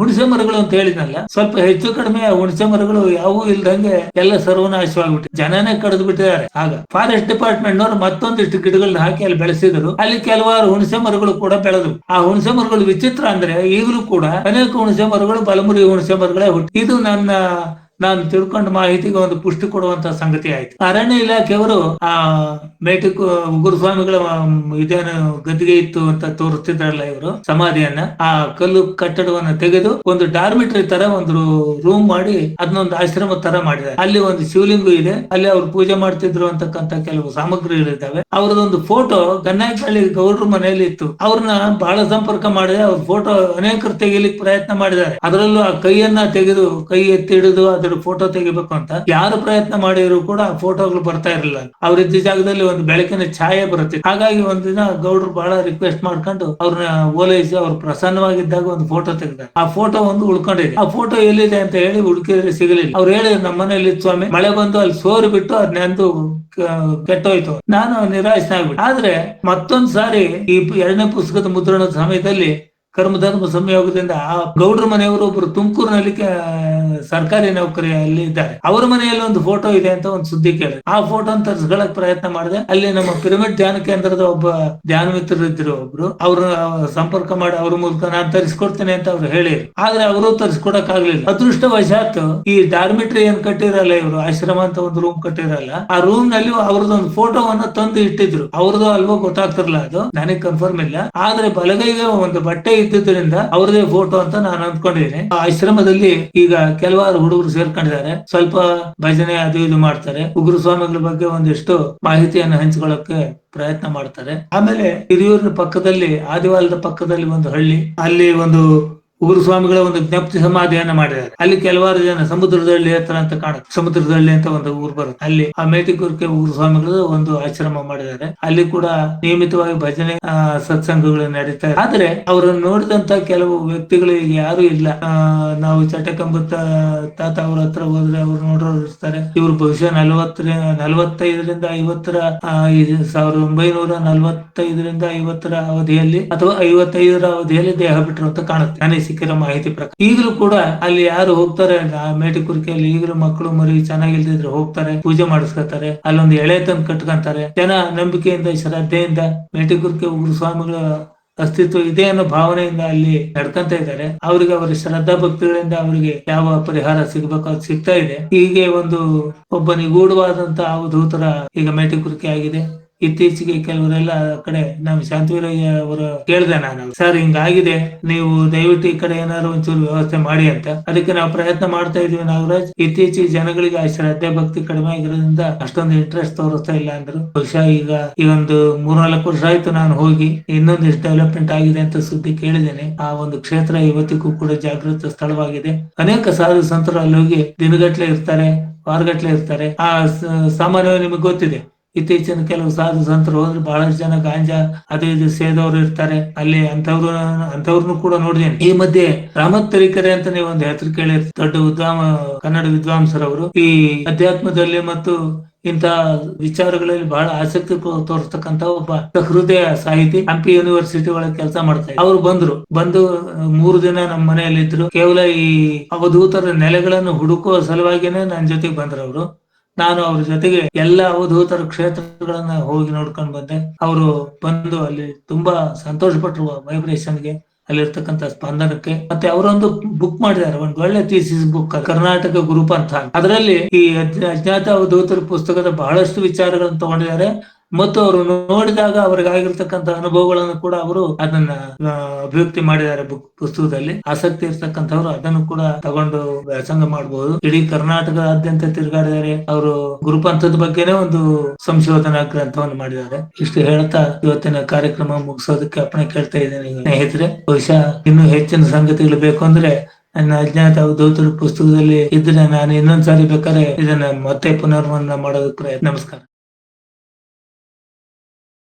ಹುಣಸೆ ಮರಗಳು ಅಂತ ಹೇಳಿದ್ನಲ್ಲ, ಸ್ವಲ್ಪ ಹೆಚ್ಚು ಕಡಿಮೆ ಹುಣಸೆ ಮರಗಳು ಯಾವೂ ಇಲ್ದಂಗೆ ಎಲ್ಲ ಸರ್ವನಾಶವಾಗ್ಬಿಟ್ಟು ಜನನೇ ಕಡಿದು ಬಿಟ್ಟಿದ್ದಾರೆ. ಆಗ ಫಾರೆಸ್ಟ್ ಡಿಪಾರ್ಟ್ಮೆಂಟ್ ನವರು ಮತ್ತೊಂದಿಷ್ಟು ಗಿಡಗಳನ್ನ ಹಾಕಿ ಅಲ್ಲಿ ಬೆಳೆಸಿದ್ರು. ಅಲ್ಲಿ ಕೆಲವಾರು ಹುಣಸೆ ಮರಗಳು ಕೂಡ ಬೆಳೆದ್ರು. ಆ ಹುಣಸೆ ಮರಗಳು ವಿಚಿತ್ರ ಅಂದ್ರೆ ಈಗಲೂ ಕೂಡ ಅನೇಕ ಹುಣಸೆ ಮರಗಳು ಬಲಮುರಿ ಹುಣಸೆ ಮರಗಳೇ ಹುಟ್ಟಿ. ಇದು ನನ್ನ ನಾನು ತಿಳ್ಕೊಂಡ ಮಾಹಿತಿಗೆ ಒಂದು ಪುಷ್ಟಿ ಕೊಡುವಂತ ಸಂಗತಿ ಆಯ್ತು. ಅರಣ್ಯ ಇಲಾಖೆಯವರು ಆ, ಮೇಟಿ ಗುರುಸ್ವಾಮಿಗಳ ಇದೇನು ಗದ್ದಿಗೆ ಇತ್ತು ಅಂತ ತೋರಿಸ್ತಿದ್ರಲ್ಲ ಇವರು ಸಮಾಧಿಯನ್ನ, ಆ ಕಲ್ಲು ಕಟ್ಟಡವನ್ನ ತೆಗೆದು ಒಂದು ಡಾರ್ಮಿಟರಿ ತರ ಒಂದು ರೂಮ್ ಮಾಡಿ ಅದನ್ನೊಂದು ಆಶ್ರಮ ತರ ಮಾಡಿದ್ದಾರೆ. ಅಲ್ಲಿ ಒಂದು ಶಿವಲಿಂಗ ಇದೆ, ಅಲ್ಲಿ ಅವ್ರು ಪೂಜೆ ಮಾಡ್ತಿದ್ರು ಅಂತಕ್ಕಂತ ಕೆಲವು ಸಾಮಗ್ರಿಗಳಿದ್ದಾವೆ. ಅವ್ರದೊಂದು ಫೋಟೋ ಗನ್ನಾಯಕಹಳ್ಳಿ ಗೌಡ್ರ ಮನೆಯಲ್ಲಿ ಇತ್ತು. ಅವ್ರನ್ನ ಬಹಳ ಸಂಪರ್ಕ ಮಾಡಿದೆ ಅವ್ರ ಫೋಟೋ ಅನೇಕರು ತೆಗಿಲಿಕ್ಕೆ ಪ್ರಯತ್ನ ಮಾಡಿದ್ದಾರೆ. ಅದರಲ್ಲೂ ಆ ಕೈಯನ್ನ ತೆಗೆದು ಕೈ ಎತ್ತಿ ಹಿಡಿದು ಅದ್ರ ಫೋಟೋ ತೆಗಿಬೇಕು ಅಂತ ಯಾರು ಪ್ರಯತ್ನ ಮಾಡಿದ್ರು ಕೂಡ ಫೋಟೋಗಳು ಬರ್ತಾ ಇರಲಿಲ್ಲ. ಅವ್ರಿದ್ದ ಜಾಗದಲ್ಲಿ ಒಂದು ಬೆಳಕಿನ ಛಾಯೆ ಬರುತ್ತೆ. ಹಾಗಾಗಿ ಒಂದಿನ ಗೌಡ್ರು ಬಹಳ ರಿಕ್ವೆಸ್ಟ್ ಮಾಡ್ಕೊಂಡು ಅವ್ರನ್ನ ಓಲೈಸಿ ಅವ್ರು ಪ್ರಸನ್ನವಾಗಿದ್ದಾಗ ಒಂದು ಫೋಟೋ ತೆಗೆದ ಆ ಫೋಟೋ ಒಂದು ಉಳ್ಕೊಂಡಿದೆ. ಆ ಫೋಟೋ ಎಲ್ಲಿದೆ ಅಂತ ಹೇಳಿ ಹುಡುಕಿದ್ರೆ ಸಿಗಲಿಲ್ಲ. ಅವ್ರು ಹೇಳಿದ್ರು, ನಮ್ಮ ಮನೆಯಲ್ಲಿ ಸ್ವಾಮಿ, ಮಳೆ ಬಂದು ಅಲ್ಲಿ ಸೋರಿ ಬಿಟ್ಟು ಅದ್ ನೆಂದು ಕೆಟ್ಟೋಯ್ತು. ನಾನು ನಿರಾಶೆ ಆಗ್ಬಿಟ್ಟು. ಆದ್ರೆ ಮತ್ತೊಂದ್ ಸಾರಿ ಈ ಎರಡನೇ ಪುಸ್ತಕದ ಮುದ್ರಣದ ಸಮಯದಲ್ಲಿ ಕರ್ಮಧರ್ಮ ಸಂಯೋಗದಿಂದ ಆ ಗೌಡ್ರ ಮನೆಯವರು ಒಬ್ರು ತುಮಕೂರಿನಲ್ಲಿ ಸರ್ಕಾರಿ ನೌಕರಿಯಲ್ಲಿ ಇದ್ದಾರೆ. ಅವರ ಮನೆಯಲ್ಲಿ ಒಂದು ಫೋಟೋ ಇದೆ ಅಂತ ಒಂದು ಸುದ್ದಿ ಕೇಳಿದೆ. ಆ ಫೋಟೋ ತರ್ಸ್ಕೊಳಕ್ ಪ್ರಯತ್ನ ಮಾಡಿದೆ. ಅಲ್ಲಿ ನಮ್ಮ ಪಿರಮಿಡ್ ಧ್ಯಾನ ಕೇಂದ್ರದ ಒಬ್ಬ ಧ್ಯಾನ ಮಿತ್ರರು ಇದ್ರು ಒಬ್ರು. ಅವ್ರ ಸಂಪರ್ಕ ಮಾಡಿ ಅವ್ರ ಮೂಲಕ ನಾನು ತರಿಸ್ಕೊಡ್ತೇನೆ ಅಂತ ಅವ್ರು ಹೇಳಿದ್ರು. ಆದ್ರೆ ಅವರು ತರಿಸ್ಕೊಡಕ್ ಆಗ್ಲಿಲ್ಲ ಅದೃಷ್ಟವಶಾತ್ ಈ ಡಾರ್ಮಿಟ್ರಿ ಏನ್ ಕಟ್ಟಿರಲ್ಲ ಇವರು, ಆಶ್ರಮ ಅಂತ ಒಂದು ರೂಮ್ ಕಟ್ಟಿರಲ್ಲ, ಆ ರೂಮ್ನಲ್ಲಿ ಅವ್ರದ್ದೊಂದು ಫೋಟೋವನ್ನ ತಂದು ಇಟ್ಟಿದ್ರು. ಅವ್ರದ್ದು ಅಲ್ವೋ ಗೊತ್ತಾಗ್ತಿರಲ್ಲ ಅದು. ನನಗೆ ಕನ್ಫರ್ಮ್ ಇಲ್ಲ. ಆದ್ರೆ ಬಲಗೈಗೆ ಒಂದು ಬಟ್ಟೆ ಇದ್ದಿದ್ರಿಂದ ಅವ್ರದೇ ಫೋಟೋ ಅಂತ ನಾನು ಅಂದ್ಕೊಂಡಿದ್ದೀನಿ. ಆ ಆಶ್ರಮದಲ್ಲಿ ಈಗ ಕೆಲವಾರು ಹುಡುಗರು ಸೇರ್ಕೊಂಡಿದ್ದಾರೆ. ಸ್ವಲ್ಪ ಭಜನೆ ಅದು ಇದು ಮಾಡ್ತಾರೆ. ಉಗ್ರು ಸ್ವಾಮಿಗಳ ಬಗ್ಗೆ ಒಂದಿಷ್ಟು ಮಾಹಿತಿಯನ್ನು ಹಂಚಿಕೊಳ್ಳಕ್ಕೆ ಪ್ರಯತ್ನ ಮಾಡ್ತಾರೆ. ಆಮೇಲೆ ಹಿರಿಯೂರಿನ ಪಕ್ಕದಲ್ಲಿ ಆದಿವಾಲದ ಪಕ್ಕದಲ್ಲಿ ಒಂದು ಹಳ್ಳಿ. ಅಲ್ಲಿ ಒಂದು ಉಗುರು ಸ್ವಾಮಿಗಳ ಒಂದು ಜ್ಞಪ್ತಿ ಸಮಾಧಿಯನ್ನ ಮಾಡಿದ್ದಾರೆ. ಅಲ್ಲಿ ಕೆಲವಾರು ಜನ ಸಮುದ್ರದಲ್ಲಿ ಹತ್ರ ಅಂತ ಕಾಣ ಸಮುದ್ರದಲ್ಲಿ ಅಂತ ಒಂದು ಊರು ಬರುತ್ತೆ. ಅಲ್ಲಿ ಆ ಮೇಟಿಕುರ್ಕೆ ಉಗುರು ಸ್ವಾಮಿಗಳು ಒಂದು ಆಶ್ರಮ ಮಾಡಿದ್ದಾರೆ. ಅಲ್ಲಿ ಕೂಡ ನಿಯಮಿತವಾಗಿ ಭಜನೆ ಸತ್ಸಂಗಗಳು ನಡೀತಾರೆ ಆದ್ರೆ ಅವರನ್ನು ನೋಡಿದಂತ ಕೆಲವು ವ್ಯಕ್ತಿಗಳು ಈಗ ಯಾರು ಇಲ್ಲ. ನಾವು ಚಟಕಂಬತ್ತ ತಾತ ಅವ್ರ ಹತ್ರ ಹೋದ್ರೆ ಅವ್ರು ನೋಡೋರು ಇರ್ತಾರೆ. ಇವ್ರು ಬಹುಶಃ ನಲವತ್ತರ ನಲವತ್ತೈದರಿಂದ ಐವತ್ತರ ಸಾವಿರದ ಒಂಬೈನೂರ ನಲವತ್ತೈದರಿಂದ ಐವತ್ತರ ಅವಧಿಯಲ್ಲಿ ಅಥವಾ ಐವತ್ತೈದರ ಅವಧಿಯಲ್ಲಿ ದೇಹ ಬಿಟ್ಟರು ಅಂತ ಕಾಣುತ್ತೆ. ನನಗೆ ಸಿಕ್ಕಿರೋ ಮಾಹಿತಿ ಪ್ರಕಾರ ಈಗಲೂ ಕೂಡ ಅಲ್ಲಿ ಯಾರು ಹೋಗ್ತಾರೆ, ಆ ಮೇಟಿಕುರ್ಕೆಯಲ್ಲಿ ಈಗಲೂ ಮಕ್ಕಳು ಮರಿ ಚೆನ್ನಾಗಿಲ್ದಿದ್ರೆ ಹೋಗ್ತಾರೆ, ಪೂಜೆ ಮಾಡಿಸ್ಕೊತಾರೆ ಅಲ್ಲೊಂದು ಎಳೆ ತಂದು ಕಟ್ಕೊಂತಾರೆ. ಜನ ನಂಬಿಕೆಯಿಂದ, ಶ್ರದ್ಧೆಯಿಂದ ಮೇಟಿಕುರ್ಕೆ ಉಗ್ರ ಸ್ವಾಮಿಗಳ ಅಸ್ತಿತ್ವ ಇದೆ ಅನ್ನೋ ಭಾವನೆಯಿಂದ ಅಲ್ಲಿ ನಡ್ಕೊಂತ ಇದ್ದಾರೆ. ಅವ್ರಿಗೆ ಅವರ ಶ್ರದ್ಧಾ ಭಕ್ತಿಗಳಿಂದ ಅವರಿಗೆ ಯಾವ ಪರಿಹಾರ ಸಿಗ್ಬೇಕು ಅದು ಸಿಗ್ತಾ ಇದೆ. ಹೀಗೆ ಒಂದು ಒಬ್ಬ ನಿಗೂಢವಾದಂತ ಅವಧೂತರ ಈಗ ಮೇಟಿಕುರಿಕೆ ಆಗಿದೆ. ಇತ್ತೀಚೆಗೆ ಕೆಲವರೆಲ್ಲ ಕಡೆ ನಮ್ ಶಾಂತವೀರಯ್ಯ ಅವರು ಕೇಳ್ದೆ ನಾನು. ಸರ್, ಹಿಂಗಾಗಿದೆ. ನೀವು ದಯವಿಟ್ಟು ಈ ಕಡೆ ಏನಾದ್ರು ಒಂಚೂರು ವ್ಯವಸ್ಥೆ ಮಾಡಿ ಅಂತ. ಅದಕ್ಕೆ ನಾವು ಪ್ರಯತ್ನ ಮಾಡ್ತಾ ಇದೀವಿ ನಾಗರಾಜ್. ಇತ್ತೀಚೆಗೆ ಜನಗಳಿಗೆ ಆ ಶ್ರದ್ಧೆ, ಭಕ್ತಿ ಕಡಿಮೆ ಆಗಿರೋದ್ರಿಂದ ಅಷ್ಟೊಂದು ಇಂಟ್ರೆಸ್ಟ್ ತೋರಿಸ್ತಾ ಇಲ್ಲ ಅಂದ್ರು. ಬಹುಶಃ ಈಗ, ಈ ಒಂದು ಮೂರ್ನಾಲ್ಕು ವರ್ಷ ಆಯ್ತು ನಾನು ಹೋಗಿ ಇನ್ನೊಂದಿಷ್ಟು ಡೆವಲಪ್ಮೆಂಟ್ ಆಗಿದೆ ಅಂತ ಸುದ್ದಿ ಕೇಳಿದ್ದೇನೆ. ಆ ಒಂದು ಕ್ಷೇತ್ರ ಇವತ್ತಿಗೂ ಕೂಡ ಜಾಗೃತ ಸ್ಥಳವಾಗಿದೆ. ಅನೇಕ ಸಾಧು ಸಂತರು ಅಲ್ಲಿ ಹೋಗಿ ದಿನಗಟ್ಲೆ ಇರ್ತಾರೆ, ವಾರಗಟ್ಲೆ ಇರ್ತಾರೆ. ಆ ಸಾಮಾನ್ಯವಾಗಿ ನಿಮಗೆ ಗೊತ್ತಿದೆ. ಇತ್ತೀಚಿನ ಕೆಲವು ಸಾಧು ಸಂತರು ಹೋದ್ರೆ ಬಹಳಷ್ಟು ಜನ ಗಾಂಜಾ ಅದು ಇದು ಸೇದವರು ಇರ್ತಾರೆ. ಅಲ್ಲಿ ಅಂತವ್ರು ಅಂತವ್ರನ್ನು ಕೂಡ ನೋಡಿದೀನಿ ಈ ಮಧ್ಯೆ ರಾಮತ್ ತರೀಕೆರೆ ಅಂತ ನೀವು ಒಂದು ಹೆಸರು ಕೇಳಿ ದೊಡ್ಡ ವಿದ್ವಾಂ ಕನ್ನಡ ವಿದ್ವಾಂಸರವರು. ಈ ಅಧ್ಯಾತ್ಮದಲ್ಲಿ ಮತ್ತು ಇಂತ ವಿಚಾರಗಳಲ್ಲಿ ಬಹಳ ಆಸಕ್ತಿ ತೋರಿಸ್ತಕ್ಕಂತ ಒಬ್ಬ ಹೃದಯ ಸಾಹಿತಿ, ಹಂಪಿ ಯೂನಿವರ್ಸಿಟಿ ಒಳಗೆ ಕೆಲಸ ಮಾಡ್ತಾ ಅವರು ಅವ್ರು ಬಂದ್ರು. ಬಂದು, ಮೂರು ದಿನ ನಮ್ಮ ಮನೆಯಲ್ಲಿ ಇದ್ರು ಕೇವಲ ಈ ಅವಧೂತರ ನೆಲೆಗಳನ್ನು ಹುಡುಕುವ ಸಲುವಾಗಿನೇ ನನ್ನ ಜೊತೆಗೆ ಬಂದ್ರು ಅವರು. ನಾನು ಅವ್ರ ಜೊತೆಗೆ ಎಲ್ಲ ಅವಧೂತರ ಕ್ಷೇತ್ರಗಳನ್ನ ಹೋಗಿ ನೋಡ್ಕೊಂಡು ಬಂದೆ. ಅವರು ಬಂದು ಅಲ್ಲಿ ತುಂಬಾ ಸಂತೋಷ ಪಟ್ಟರು ವೈಬ್ರೇಷನ್ಗೆ ಅಲ್ಲಿರ್ತಕ್ಕಂಥ ಸ್ಪಂದನಕ್ಕೆ. ಮತ್ತೆ ಅವರೊಂದು ಬುಕ್ ಮಾಡಿದ್ದಾರೆ, ಒಂದು ಒಳ್ಳೆ ಥೀಸಿಸ್ ಬುಕ್ ಕರ್ನಾಟಕ ಗ್ರೂಪ್ ಅಂತ. ಅದರಲ್ಲಿ ಈ ಅಜ್ಞ- ಅಜ್ಞಾತ ಅವಧೂತರ ಪುಸ್ತಕದ ಬಹಳಷ್ಟು ವಿಚಾರಗಳನ್ನು ತಗೊಂಡಿದ್ದಾರೆ. ಮತ್ತು ಅವರು ನೋಡಿದಾಗ ಅವ್ರಿಗೆ ಅನುಭವಗಳನ್ನು ಕೂಡ ಅವರು ಅದನ್ನ ಅಭಿವ್ಯಕ್ತಿ ಮಾಡಿದ್ದಾರೆ ಬುಕ್, ಪುಸ್ತಕದಲ್ಲಿ. ಆಸಕ್ತಿ ಇರ್ತಕ್ಕಂಥವ್ರು ಅದನ್ನು ಕೂಡ ತಗೊಂಡು ವ್ಯಾಸಂಗ ಮಾಡಬಹುದು ಇಡೀ ಕರ್ನಾಟಕದಾದ್ಯಂತ ತಿರುಗಾಡಿದ್ದಾರೆ ಅವರು ಗುರುಪಂಥದ ಬಗ್ಗೆನೇ ಒಂದು ಸಂಶೋಧನಾ ಗ್ರಂಥವನ್ನು ಮಾಡಿದ್ದಾರೆ. ಇಷ್ಟು ಹೇಳ್ತಾ ಇವತ್ತಿನ ಕಾರ್ಯಕ್ರಮ ಮುಗಿಸೋದಕ್ಕೆ ಅಪ್ಪಣೆ ಕೇಳ್ತಾ ಇದ್ದೇನೆ ಸ್ನೇಹಿತರೆ. ಬಹುಶಃ ಇನ್ನು ಹೆಚ್ಚಿನ ಸಂಗತಿಗಳು ಬೇಕು ಅಂದ್ರೆ ನನ್ನ ಅಜ್ಞಾತ ಅವಧೂತರ ಪುಸ್ತಕದಲ್ಲಿ ಇದ್ರೆ ನಾನು ಇನ್ನೊಂದ್ಸಾರಿ ಬೇಕಾದ್ರೆ ಇದನ್ನ ಮತ್ತೆ ಪುನರ್ಮನ್ನ ಮಾಡೋದಕ್ಕೆ ಪ್ರಯತ್ನ. ನಮಸ್ಕಾರ.